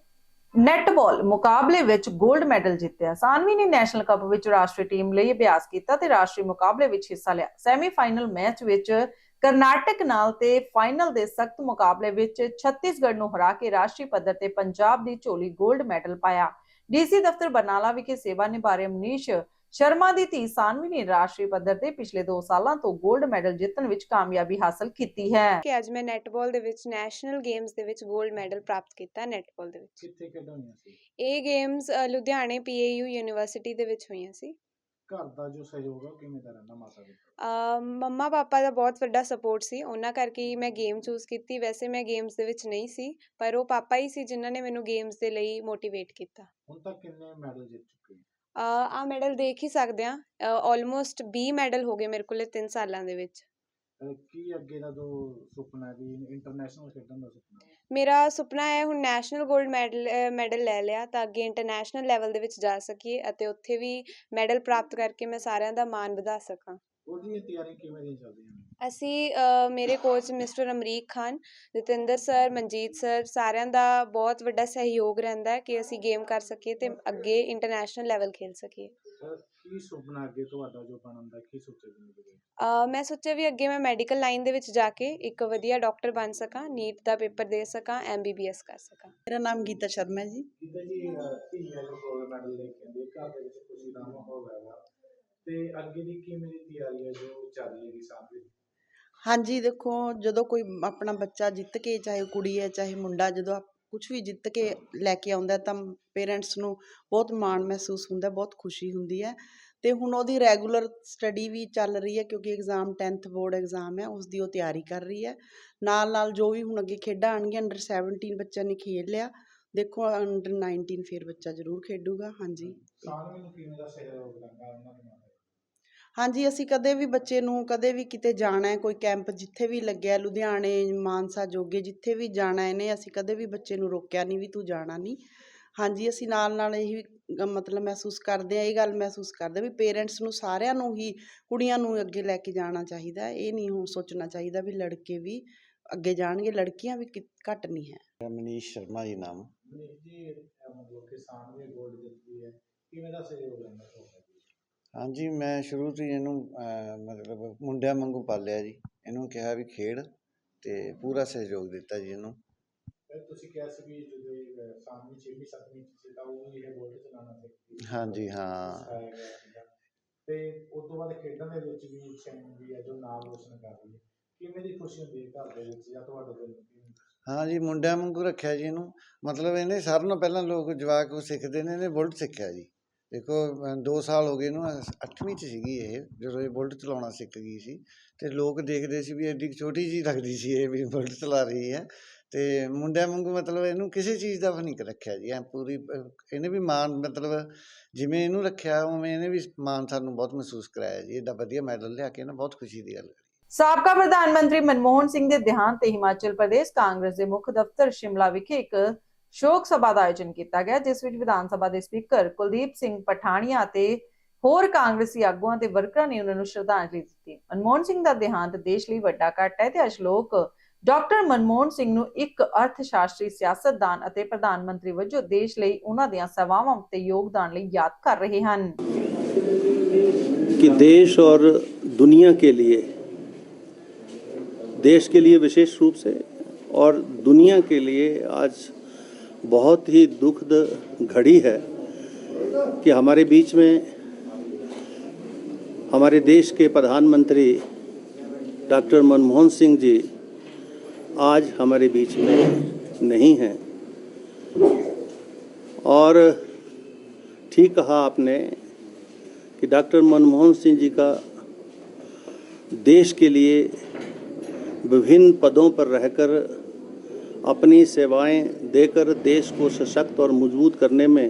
S1: ਨੈਟਬਾਲ ਮੁਕਾਬਲੇ ਵਿੱਚ 골ਡ ਮੈਡਲ ਜਿੱਤਿਆ। ਸਾਨਵੀ ਨੇ ਨੈਸ਼ਨਲ ਕੱਪ ਵਿੱਚ ਰਾਸ਼ਟਰੀ ਟੀਮ ਲਈ ਅਭਿਆਸ ਕੀਤਾ ਤੇ ਰਾਸ਼ਟਰੀ ਮੁਕਾਬਲੇ ਵਿੱਚ ਹਿੱਸਾ ਲਿਆ। ਸੈਮੀਫਾਈਨਲ ਮੈਚ ਵਿੱਚ ਕਰਨਾਟਕ ਨਾਲ ਤੇ ਫਾਈਨਲ ਦੇ ਸਖਤ ਮੁਕਾਬਲੇ ਵਿੱਚ ਛੱਤੀਸਗੜ੍ਹ ਨੂੰ ਹਰਾ ਕੇ ਰਾਸ਼ਟਰੀ ਪੱਧਰ ਤੇ ਪੰਜਾਬ ਦੀ ਝੋਲੀ 골ਡ ਮੈਡਲ ਪਾਇਆ। ਡੀਸੀ ਦਫ਼ਤਰ ਬਰਨਾਲਾ ਵਿਖੇ ਸੇਵਾ ਨਿਭਾ ਰਹੇ ਮਨੀਸ਼ ਸ਼ਰਮਾ ਦੀ ਧੀ ਸਾਨਵੀ ਨੇ ਰਾਸ਼ਟਰੀ ਪੱਧਰ ਤੇ ਪਿਛਲੇ 2 ਸਾਲਾਂ ਤੋਂ 골ਡ ਮੈਡਲ ਜਿੱਤਣ ਵਿੱਚ ਕਾਮਯਾਬੀ ਹਾਸਲ ਕੀਤੀ ਹੈ।
S12: ਕਿ ਅੱਜ ਮੈਂ ਨੈਟਬਾਲ ਦੇ ਵਿੱਚ ਨੈਸ਼ਨਲ ਗੇਮਸ ਦੇ ਵਿੱਚ 골ਡ ਮੈਡਲ ਪ੍ਰਾਪਤ ਕੀਤਾ ਨੈਟਬਾਲ ਦੇ ਵਿੱਚ।
S4: ਕਿੱਥੇ ਖੇਡਾਂ ਹੋਈਆਂ ਸੀ?
S12: ਇਹ ਗੇਮਸ ਲੁਧਿਆਣੇ ਪੀਏਯੂ ਯੂਨੀਵਰਸਿਟੀ ਦੇ ਵਿੱਚ ਹੋਈਆਂ ਸੀ।
S4: ਘਰ ਦਾ ਜੋ ਸਹਿਯੋਗ ਹੈ ਉਹ ਕਿਵੇਂ ਦਾ ਰਹਿੰਦਾ ਮਾਤਾ ਦਾ?
S12: ਅਹ ਮੰਮਾ ਪਾਪਾ ਦਾ ਬਹੁਤ ਵੱਡਾ ਸਪੋਰਟ ਸੀ। ਉਹਨਾਂ ਕਰਕੇ ਹੀ ਮੈਂ ਗੇਮ ਚੂਜ਼ ਕੀਤੀ। ਵੈਸੇ ਮੈਂ ਗੇਮਸ ਦੇ ਵਿੱਚ ਨਹੀਂ ਸੀ ਪਰ ਉਹ ਪਾਪਾ ਹੀ ਸੀ ਜਿਨ੍ਹਾਂ ਨੇ ਮੈਨੂੰ ਗੇਮਸ ਦੇ ਲਈ ਮੋਟੀਵੇਟ ਕੀਤਾ।
S4: ਹੁਣ ਤੱਕ ਕਿੰਨੇ ਮੈਡਲ ਜਿੱਤ ਚੁੱਕੇ ਹੋ?
S12: ਆ ਮੈਡਲ ਦੇਖ ਹੀ ਸਕਦੇ ਆ ਆਲਮੋਸਟ 20 ਮੈਡਲ ਹੋ ਗਏ ਮੇਰੇ ਕੋਲੇ 3 ਸਾਲਾਂ ਦੇ ਵਿੱਚ।
S4: ਕੀ ਅੱਗੇ ਦਾ ਜੋ ਸੁਪਨਾ ਹੈ ਵੀ ਇੰਟਰਨੈਸ਼ਨਲ ਖੇਡਣ ਦਾ ਸੁਪਨਾ ਹੈ?
S12: ਮੇਰਾ ਸੁਪਨਾ ਹੈ ਹੁਣ ਨੈਸ਼ਨਲ 골ਡ ਮੈਡਲ ਮੈਡਲ ਲੈ ਲਿਆ ਤਾਂ ਅੱਗੇ ਇੰਟਰਨੈਸ਼ਨਲ ਲੈਵਲ ਦੇ ਵਿੱਚ ਜਾ ਸਕੀਏ ਅਤੇ ਉੱਥੇ ਵੀ ਮੈਡਲ ਪ੍ਰਾਪਤ ਕਰਕੇ ਮੈਂ ਸਾਰਿਆਂ ਦਾ ਮਾਣ ਵਧਾ ਸਕਾਂ।
S4: ਕਿਵੇਂ
S12: ਅਸੀਂ ਮੇਰੇ coach mister Amrik Khan Jatinder sir Manjit sir ਸਾਰਿਆਂ ਦਾ ਬਹੁਤ ਵੱਡਾ ਸਹਿਯੋਗ ਰਹਿੰਦਾ ਹੈ ਕਿ ਅਸੀਂ ਗੇਮ ਕਰ ਸਕੀਏ ਤੇ ਅੱਗੇ ਇੰਟਰਨੈਸ਼ਨਲ ਲੈਵਲ ਖੇਲ ਸਕੀਏ।
S3: ਕੀ ਸੁਪਨਾ ਅੱਗੇ ਤੁਹਾਡਾ ਜੋ ਬਣਨ ਦਾ ਕੀ ਸੋਚਿਆ ਜ਼ਿੰਦਗੀ ਵਿੱਚ
S12: ਅ, ਮੈਂ ਸੋਚਿਆ ਵੀ ਅੱਗੇ ਮੈਂ ਮੈਡੀਕਲ ਲਾਈਨ ਦੇ ਵਿੱਚ ਜਾ ਕੇ ਇੱਕ ਵਧੀਆ ਡਾਕਟਰ ਬਣ ਸਕਾਂ ਨੀਟ ਦਾ ਪੇਪਰ ਦੇ ਸਕਾਂ ਐਮਬੀਬੀਐਸ ਕਰ ਸਕਾਂ।
S13: ਮੇਰਾ ਨਾਮ ਗੀਤਾ ਸ਼ਰਮਾ ਹੈ ਜੀ।
S3: ਜਿੱਦਾਂ ਜੀ ਧੀਆਂ ਨੂੰ ਗੋਲਡ ਮੈਡਲ ਲੈ ਕੇ ਆਉਂਦੇ ਘਰ ਦੇ ਵਿੱਚ ਖੁਸ਼ੀ ਦਾ ਮਾਹੌਲ ਹੈਗਾ। ਤੇ ਅੱਗੇ ਦੀ ਕਿਵੇਂ ਦੀ ਤਿਆਰੀ ਹੈ ਜੋ ਚੱਲ ਰਹੀ ਹੈ ਸਾਹਮਣੇ
S13: ਹਾਂਜੀ ਦੇਖੋ ਜਦੋਂ ਕੋਈ ਆਪਣਾ ਬੱਚਾ ਜਿੱਤ ਕੇ ਚਾਹੇ ਕੁੜੀ ਹੈ ਚਾਹੇ ਮੁੰਡਾ ਜਦੋਂ ਕੁਝ ਵੀ ਜਿੱਤ ਕੇ ਲੈ ਕੇ ਆਉਂਦਾ ਤਾਂ ਪੇਰੈਂਟਸ ਨੂੰ ਬਹੁਤ ਮਾਣ ਮਹਿਸੂਸ ਹੁੰਦਾ, ਬਹੁਤ ਖੁਸ਼ੀ ਹੁੰਦੀ ਹੈ। ਤੇ ਹੁਣ ਉਹਦੀ ਰੈਗੂਲਰ ਸਟੱਡੀ ਵੀ ਚੱਲ ਰਹੀ ਹੈ ਕਿਉਂਕਿ ਐਗਜ਼ਾਮ 10th ਬੋਰਡ ਐਗਜ਼ਾਮ ਹੈ ਉਸ ਦੀ ਉਹ ਤਿਆਰੀ ਕਰ ਰਹੀ ਹੈ। ਨਾਲ ਨਾਲ ਜੋ ਵੀ ਹੁਣ ਅੱਗੇ ਖੇਡਾਂ ਆਣਗੀਆਂ ਅੰਡਰ 17 ਬੱਚਿਆਂ ਨੇ ਖੇਡ ਲਿਆ। ਦੇਖੋ ਅੰਡਰ 19 ਫਿਰ ਬੱਚਾ ਜ਼ਰੂਰ ਖੇਡੂਗਾ, ਹਾਂਜੀ।
S3: ਸਾਹਮਣੇ ਨੂੰ ਕਿਵੇਂ ਦਾ ਸਹਿਯੋਗ ਲੱਗਾ ਉਹਨਾਂ ਦੇ ਨਾਲ?
S13: ਹਾਂਜੀ ਅਸੀਂ ਕਦੇ ਵੀ ਬੱਚੇ ਨੂੰ ਕਦੇ ਵੀ ਕਿਤੇ ਜਾਣਾ ਹੈ ਕੋਈ ਕੈਂਪ ਜਿੱਥੇ ਵੀ ਲੱਗਿਆ ਲੁਧਿਆਣੇ ਮਾਨਸਾ ਜੋਗੇ ਜਿੱਥੇ ਵੀ ਜਾਣਾ ਇਹਨੇ ਅਸੀਂ ਕਦੇ ਵੀ ਬੱਚੇ ਨੂੰ ਰੋਕਿਆ ਨਹੀਂ ਵੀ ਤੂੰ ਜਾਣਾ ਨਹੀਂ। ਹਾਂਜੀ ਅਸੀਂ ਨਾਲ ਨਾਲ ਇਹ ਮਤਲਬ ਮਹਿਸੂਸ ਕਰਦੇ ਆ ਇਹ ਗੱਲ ਮਹਿਸੂਸ ਕਰਦੇ ਵੀ ਪੇਰੈਂਟਸ ਨੂੰ ਸਾਰਿਆਂ ਨੂੰ ਹੀ ਕੁੜੀਆਂ ਨੂੰ ਅੱਗੇ ਲੈ ਕੇ ਜਾਣਾ ਚਾਹੀਦਾ ਇਹ ਨਹੀਂ ਹੁਣ ਸੋਚਣਾ ਚਾਹੀਦਾ ਵੀ ਲੜਕੇ ਵੀ ਅੱਗੇ ਜਾਣਗੇ ਲੜਕੀਆਂ ਵੀ ਘੱਟ ਨਹੀਂ ਹੈ।
S14: ਮਨੀਸ਼ ਸ਼ਰਮਾ ਜੀ ਨਾਮ।
S3: ਮਨੀਸ਼ ਜੀ ਮਤਲਬ ਕਿ ਸਾਹਮਣੇ ਗੋਲਡ ਜਿੱਤੀ ਹੈ ਕਿਵੇਂ ਦਾ ਸਹਿਯੋਗ ਲੈਂਦਾ ਤੁਹਾਡਾ? ਜੀ
S14: ਹਾਂਜੀ ਮੈਂ ਸ਼ੁਰੂ ਤੋਂ ਹੀ ਇਹਨੂੰ ਮਤਲਬ ਮੁੰਡਿਆਂ ਵਾਂਗੂ ਪਾਲਿਆ ਜੀ। ਇਹਨੂੰ ਕਿਹਾ ਵੀ ਖੇਡ ਤੇ ਪੂਰਾ ਸਹਿਯੋਗ ਦਿੱਤਾ ਜੀ ਇਹਨੂੰ।
S3: ਫਿਰ ਤੁਸੀਂ ਕਿਹਾ ਸੀ ਵੀ ਜਦੋਂ ਇਹ, ਅਹ, ਸਾਹਮਣੇ 6ਵੀਂ 7ਵੀਂ ਚ ਸੀ ਤਾਂ ਉਹ ਵੀ ਇਹ ਗੋਲਡ ਚਲਾਉਣਾ ਸਿੱਖੀ
S14: ਹਾਂਜੀ ਹਾਂ।
S3: ਤੇ ਉਸ ਤੋਂ ਬਾਅਦ ਖੇਡਾਂ ਦੇ ਵਿੱਚ ਵੀ ਚੈਨ ਵੀ ਹੈ ਜੋ ਨਾਮ ਰੋਸ਼ਨ ਕਰ ਰਹੀ ਹੈ। ਕਿਵੇਂ ਦੀ ਖੁਸ਼ੀ ਹੁੰਦੀ ਹੈ ਘਰ ਦੇ ਵਿੱਚ ਜਾਂ ਤੁਹਾਡੇ ਦਿਲ ਨੂੰ ਕਿਵੇਂ?
S14: ਹਾਂ ਜੀ ਮੁੰਡਿਆਂ ਵਾਂਗੂ ਰੱਖਿਆ ਜੀ ਇਹਨੂੰ। ਮਤਲਬ ਇਹਨੇ ਸਾਰਿਆਂ ਨਾਲੋਂ ਪਹਿਲਾਂ ਲੋਕ ਜਵਾਕ ਸਿੱਖਦੇ ਨੇ ਇਹਨੇ ਬੁਲਟ ਸਿੱਖਿਆ ਜੀ। ਦੇਖੋ 2 ਸਾਲ ਹੋ ਗਏ ਇਹਨੂੰ 8ਵੀਂ ਚ ਸੀਗੀ ਇਹ, ਜਦੋਂ ਇਹ ਬੁਲਟ ਚਲਾਉਣਾ ਸਿੱਖ ਗਈ ਸੀ। ਤੇ ਲੋਕ ਦੇਖਦੇ ਸੀ ਵੀ ਐਡੀ ਛੋਟੀ ਜੀ ਲੱਗਦੀ ਸੀ ਇਹ ਵੀ ਬੁਲਟ ਚਲਾ ਰਹੀ ਹੈ। ਤੇ ਮੁੰਡਿਆਂ ਵਾਂਗੂ ਮਤਲਬ ਇਹਨੂੰ ਕਿਸੇ ਚੀਜ਼ ਦਾ ਫਨੀਕ ਰੱਖਿਆ ਜੀ, ਐ ਪੂਰੀ, ਇਹਨੇ ਵੀ ਮਾਣ, ਮਤਲਬ ਜਿਵੇਂ ਇਹਨੂੰ ਰੱਖਿਆ, ਉਵੇਂ ਇਹਨੇ ਵੀ ਮਾਣ ਸਾਨੂੰ ਬਹੁਤ ਮਹਿਸੂਸ ਕਰਾਇਆ ਜੀ। ਏਡਾ ਵਧੀਆ ਮੈਡਲ ਲਿਆ ਕੇ ਨਾ, ਬਹੁਤ ਖੁਸ਼ੀ ਦੀ ਗੱਲ
S1: ਸਾਬਕਾ ਪ੍ਰਧਾਨ ਮੰਤਰੀ ਮਨਮੋਹਨ ਸਿੰਘ ਦੇ ਦੇਹਾਂਤ ਤੇ ਹਿਮਾਚਲ ਪ੍ਰਦੇਸ਼ ਕਾਂਗਰਸ ਦੇ ਮੁੱਖ ਦਫ਼ਤਰ ਸ਼ਿਮਲਾ ਵਿਖੇ ਇੱਕ ਸ਼ੋਕ ਸਭਾ ਦਾ ਆਯੋਜਨ ਕੀਤਾ ਗਿਆ ਜਿਸ ਵਿੱਚ ਵਿਧਾਨ ਸਭਾ ਦੇ ਸਪੀਕਰ ਕੁਲਦੀਪ ਸਿੰਘ ਪਠਾਣੀਆ ਅਤੇ ਹੋਰ ਕਾਂਗਰਸੀ ਆਗੂਆਂ ਤੇ ਵਰਕਰਾਂ ਨੇ ਉਹਨਾਂ ਨੂੰ ਸ਼ਰਧਾਂਜਲੀ ਦਿੱਤੀ ਮਨਮੋਹਨ ਸਿੰਘ ਦਾ ਦੇਹਾਂਤ ਦੇਸ਼ ਲਈ ਵੱਡਾ ਘਾਟਾ ਹੈ ਤੇ ਅੱਜ ਲੋਕ ਡਾਕਟਰ ਮਨਮੋਹਨ ਸਿੰਘ ਨੂੰ ਇੱਕ ਅਰਥ ਸ਼ਾਸਤਰੀ ਸਿਆਸਤਦਾਨ ਅਤੇ ਪ੍ਰਧਾਨ ਮੰਤਰੀ ਵਜੋਂ ਦੇਸ਼ ਲਈ ਉਹਨਾਂ ਦੀਆਂ ਸੇਵਾਵਾਂ ਤੇ ਯੋਗਦਾਨ ਲਈ ਯਾਦ ਕਰ ਰਹੇ ਹਨ
S15: कि देश और दुनिया के लिए देश के लिए विशेष रूप से और दुनिया के लिए आज बहुत ही दुखद घड़ी है कि हमारे बीच में हमारे देश के प्रधानमंत्री डॉक्टर मनमोहन सिंह जी आज हमारे बीच में नहीं हैं। और ठीक कहा आपने कि डॉक्टर मनमोहन सिंह जी का देश के लिए विभिन्न पदों पर रहकर अपनी सेवाएँ देकर देश को सशक्त और मज़बूत करने में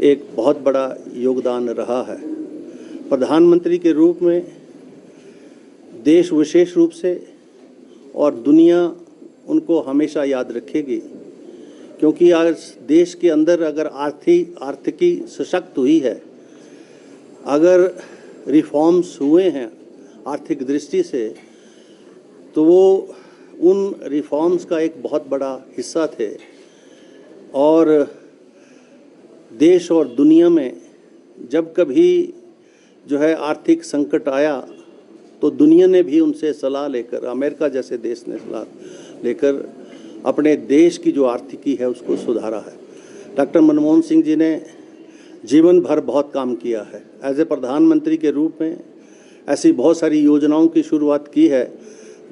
S15: एक बहुत बड़ा योगदान रहा है। प्रधानमंत्री के रूप में देश विशेष रूप से और दुनिया उनको हमेशा याद रखेगी, क्योंकि आज देश के अंदर अगर आर्थिक, आर्थिकी सशक्त हुई है, अगर रिफॉर्म्स हुए हैं आर्थिक दृष्टि से तो वो उन रिफॉर्म्स का एक बहुत बड़ा हिस्सा थे। और देश और दुनिया में जब कभी जो है आर्थिक संकट आया तो दुनिया ने भी उनसे सलाह लेकर, अमेरिका जैसे देश ने सलाह लेकर अपने देश की जो आर्थिकी है उसको सुधारा है। डॉक्टर मनमोहन सिंह जी ने जीवन भर बहुत काम किया है। एज ए प्रधानमंत्री के रूप में ऐसी बहुत सारी योजनाओं की शुरुआत की है,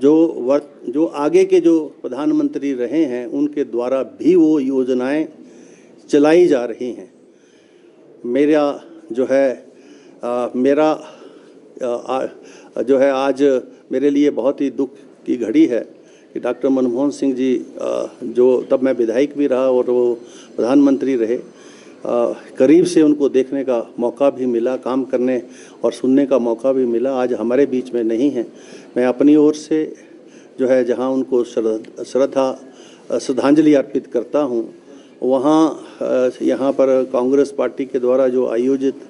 S15: जो वर्त जो आगे के जो प्रधानमंत्री रहे हैं उनके द्वारा भी वो योजनाएँ चलाई जा रही हैं। मेरा जो है आ, मेरा आ, आ, जो है आज मेरे लिए बहुत ही दुख की घड़ी है कि डॉक्टर मनमोहन सिंह जी जो तब मैं विधायक भी रहा और वो प्रधानमंत्री रहे करीब से उनको देखने का मौका भी मिला काम करने और सुनने का मौका भी मिला। आज हमारे बीच में नहीं है। मैं अपनी ओर से जो है, जहाँ उनको श्रद्धा श्रद्धा, श्रद्धांजलि अर्पित करता हूँ, वहाँ यहाँ पर कांग्रेस पार्टी के द्वारा जो आयोजित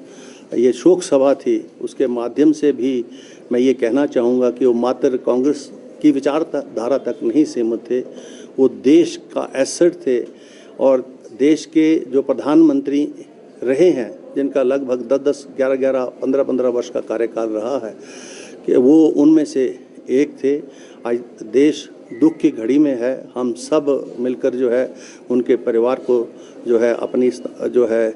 S15: ये शोक सभा थी, उसके माध्यम से भी मैं ये कहना चाहूँगा कि वो मात्र कांग्रेस की विचारधारा तक नहीं सीमित थे, वो देश का एसेट थे और देश के जो प्रधानमंत्री रहे हैं, जिनका लगभग दस दस ग्यारह ग्यारह पंद्रह पंद्रह वर्ष का कार्यकाल रहा है, कि वो उनमें से एक थे आज देश दुख की घड़ी में है। हम सब मिलकर जो है, उनके परिवार को जो है, अपनी जो है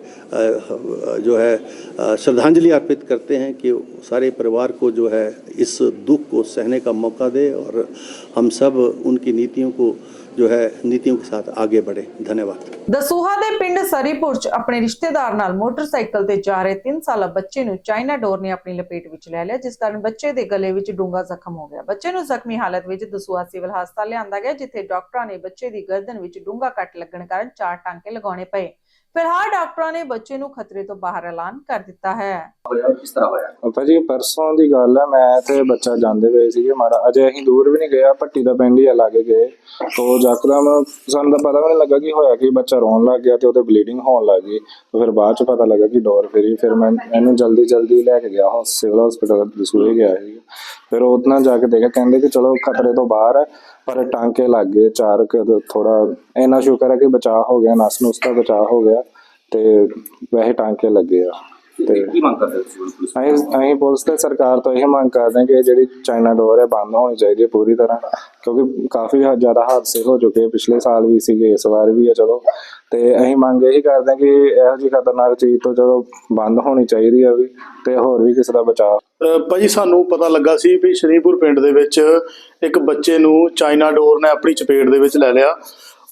S15: जो है श्रद्धांजलि अर्पित करते हैं कि सारे परिवार को जो है, इस दुख को सहने का मौका दे और हम सब उनकी नीतियों को जो है नीतियों के साथ आगे बढ़े धन्यवाद
S1: ਦਸੂਹਾ ਦੇ ਪਿੰਡ ਸਰੀਪੁਰ ਚ ਆਪਣੇ ਰਿਸ਼ਤੇਦਾਰ ਨਾਲ ਮੋਟਰਸਾਈਕਲ ਤੇ ਜਾ ਰਹੇ 3 ਸਾਲਾ ਬੱਚੇ ਨੂੰ ਚਾਈਨਾ ਡੋਰ ਨੇ ਆਪਣੀ ਲਪੇਟ ਵਿੱਚ ਲੈ ਲਿਆ ਜਿਸ ਕਾਰਨ ਬੱਚੇ ਦੇ ਗਲੇ ਵਿੱਚ ਡੂੰਘਾ ਜ਼ਖਮ ਹੋ ਗਿਆ ਬੱਚੇ ਨੂੰ ਜ਼ਖਮੀ ਹਾਲਤ ਵਿੱਚ ਦਸੂਹਾ ਸਿਵਲ ਹਸਪਤਾਲ ਲਿਆਂਦਾ ਗਿਆ ਜਿੱਥੇ ਡਾਕਟਰਾਂ ਨੇ ਬੱਚੇ ਦੀ ਗਰਦਨ ਵਿੱਚ ਡੂੰਘਾ ਕੱਟ ਲੱਗਣ ਕਾਰਨ ਚਾਰ ਟਾਂਕੇ ਲਗਾਉਣੇ ਪਏ ਫਿਲਹਾਲ ਡਾਕਟਰਾਂ ਨੇ ਬੱਚੇ ਨੂੰ ਖਤਰੇ ਤੋਂ ਬਾਹਰ ਐਲਾਨ ਕਰ ਦਿੱਤਾ ਹੈ।
S16: ਭਾਜੀ ਪਰਸੋਂ ਦੀ ਗੱਲ ਹੈ ਮੈਂ ਤੇ ਬੱਚਾ ਜਾਂਦੇ ਪਏ ਸੀਗੇ ਮਾੜਾ ਅਜੇ ਅਸੀਂ ਦੂਰ ਵੀ ਨਹੀਂ ਗਏ ਆ ਭੱਟੀ ਦਾ ਪਿੰਡ ਹੀ ਆ ਲਾਗੇ ਗਏ। ਤੋ ਜਕਦਮ ਸਾਨੂੰ ਤਾਂ ਪਤਾ ਵੀ ਨਹੀਂ ਲੱਗਾ ਕਿ ਹੋਇਆ ਕਿ ਬੱਚਾ ਰੋਣ ਲੱਗ ਗਿਆ ਤੇ ਉਹਦੇ ਬਲੀਡਿੰਗ ਹੋਣ ਲੱਗ ਗਈ। ਤੇ ਫਿਰ ਬਾਅਦ ਚ ਪਤਾ ਲੱਗਾ ਕਿ ਡੋਰ ਫੇਰੀ ਫਿਰ ਮੈਂ ਇਹਨੂੰ ਜਲਦੀ ਜਲਦੀ ਲੈ ਕੇ ਗਿਆ ਸਿਵਲ ਹਸਪੀਟਲ ਦਸੂਏ ਗਿਆ ਸੀ ਫਿਰ ਉਹਦੇ ਨਾਲ ਜਾ ਕੇ ਦੇਖਿਆ ਕਹਿੰਦੇ ਕਿ ਚਲੋ ਖਤਰੇ ਤੋਂ ਬਾਹਰ ਹੈ ਪਰ ਟਾਂਕੇ ਲੱਗ ਗਏ, ਚਾਰ ਥੋੜਾ ਇੰਨਾ ਸ਼ੁਕਰ ਹੈ ਕਿ ਬਚਾਅ ਹੋ ਗਿਆ ਨਸ ਨੁਸ ਦਾ ਬਚਾਅ ਹੋ ਗਿਆ ਤੇ ਵੈਸੇ ਟਾਂਕੇ ਲੱਗੇ ਆ। ਤੇ
S17: ਕੀ ਮੰਗ ਕਰਦੇ ਹੋ ਤੁਸੀਂ
S16: ਅਸੀਂ ਅਸੀਂ ਪੁਲਿਸ ਤੇ ਸਰਕਾਰ ਤੋਂ ਇਹ ਮੰਗ ਕਰਦੇ ਹਾਂ ਕਿ ਇਹ ਜਿਹੜੀ ਚਾਈਨਾ ਡੋਰ ਹੈ ਬੰਦ ਹੋਣੀ ਚਾਹੀਦੀ ਹੈ ਪੂਰੀ ਤਰ੍ਹਾਂ ਕਿਉਂਕਿ ਕਾਫੀ ਹ- ਜ਼ਿਆਦਾ ਹਾਦਸੇ ਹੋ ਚੁੱਕੇ ਪਿਛਲੇ ਸਾਲ ਵੀ ਸੀਗੇ ਇਸ ਵਾਰ ਵੀ ਹੈ ਚਲੋ। ਤੇ ਅਸੀਂ ਮੰਗ ਇਹੀ ਕਰਦੇ ਹਾਂ ਕਿ ਇਹੋ ਜਿਹੀ ਖਤਰਨਾਕ ਚੀਜ਼ ਤੋਂ ਚਲੋ ਬੰਦ ਹੋਣੀ ਚਾਹੀਦੀ ਹੈ ਵੀ ਤੇ ਹੋਰ ਵੀ ਕਿਸੇ ਦਾ ਬਚਾਅ।
S18: ਅ, ਭਾਜੀ ਸਾਨੂੰ ਪਤਾ ਲੱਗਾ ਸੀ ਵੀ ਸ਼੍ਰੀਪੁਰ ਪਿੰਡ ਦੇ ਵਿੱਚ ਇੱਕ ਬੱਚੇ ਨੂੰ ਚਾਈਨਾ ਡੋਰ ਨੇ ਆਪਣੀ ਚਪੇਟ ਦੇ ਵਿੱਚ ਲੈ ਲਿਆ।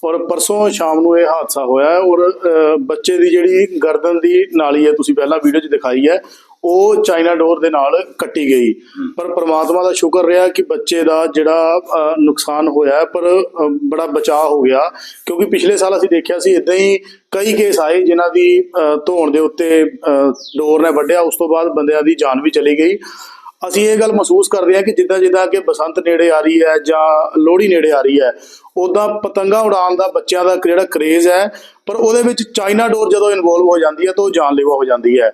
S18: ਔਰ ਪਰਸੋਂ ਸ਼ਾਮ ਨੂੰ ਇਹ ਹਾਦਸਾ ਹੋਇਆ ਹੈ ਔਰ ਬੱਚੇ ਦੀ ਜਿਹੜੀ ਗਰਦਨ ਦੀ ਨਾਲੀ ਹੈ ਤੁਸੀਂ ਪਹਿਲਾਂ ਵੀਡੀਓ 'ਚ ਦਿਖਾਈ ਹੈ ਉਹ ਚਾਈਨਾ ਡੋਰ ਦੇ ਨਾਲ ਕੱਟੀ ਗਈ। ਪਰ ਪ੍ਰਮਾਤਮਾ ਦਾ ਸ਼ੁਕਰ ਰਿਹਾ ਕਿ ਬੱਚੇ ਦਾ ਜਿਹੜਾ ਨੁਕਸਾਨ ਹੋਇਆ ਪਰ ਬੜਾ ਬਚਾਅ ਹੋ ਗਿਆ। ਕਿਉਂਕਿ ਪਿਛਲੇ ਸਾਲ ਅਸੀਂ ਦੇਖਿਆ ਸੀ ਇਦਾਂ ਹੀ ਕਈ ਕੇਸ ਆਏ ਜਿਨ੍ਹਾਂ ਦੀ ਧੌਣ ਦੇ ਉੱਤੇ ਡੋਰ ਨੇ ਵੱਢਿਆ ਉਸ ਤੋਂ ਬਾਅਦ ਬੰਦਿਆਂ ਦੀ ਜਾਨ ਵੀ ਚਲੀ ਗਈ। ਅਸੀਂ ਇਹ ਗੱਲ ਮਹਿਸੂਸ ਕਰਦੇ ਹਾਂ ਕਿ ਜਿੱਦਾਂ ਜਿੱਦਾਂ ਕਿ ਬਸੰਤ ਨੇੜੇ ਆ ਰਹੀ ਹੈ ਜਾਂ ਲੋਹੜੀ ਨੇੜੇ ਆ ਰਹੀ ਹੈ ਉਦਾਂ ਪਤੰਗਾ ਉਡਾਉਣ ਦਾ ਬੱਚਿਆਂ ਦਾ ਜਿਹੜਾ ਕਰੇਜ਼ ਹੈ, ਪਰ ਉਹਦੇ ਵਿੱਚ ਚਾਈਨਾ ਡੋਰ ਜਦੋਂ ਇਨਵੋਲਵ ਹੋ ਜਾਂਦੀ ਹੈ ਤਾਂ ਉਹ ਜਾਨਲੇਵਾ ਹੋ ਜਾਂਦੀ ਹੈ।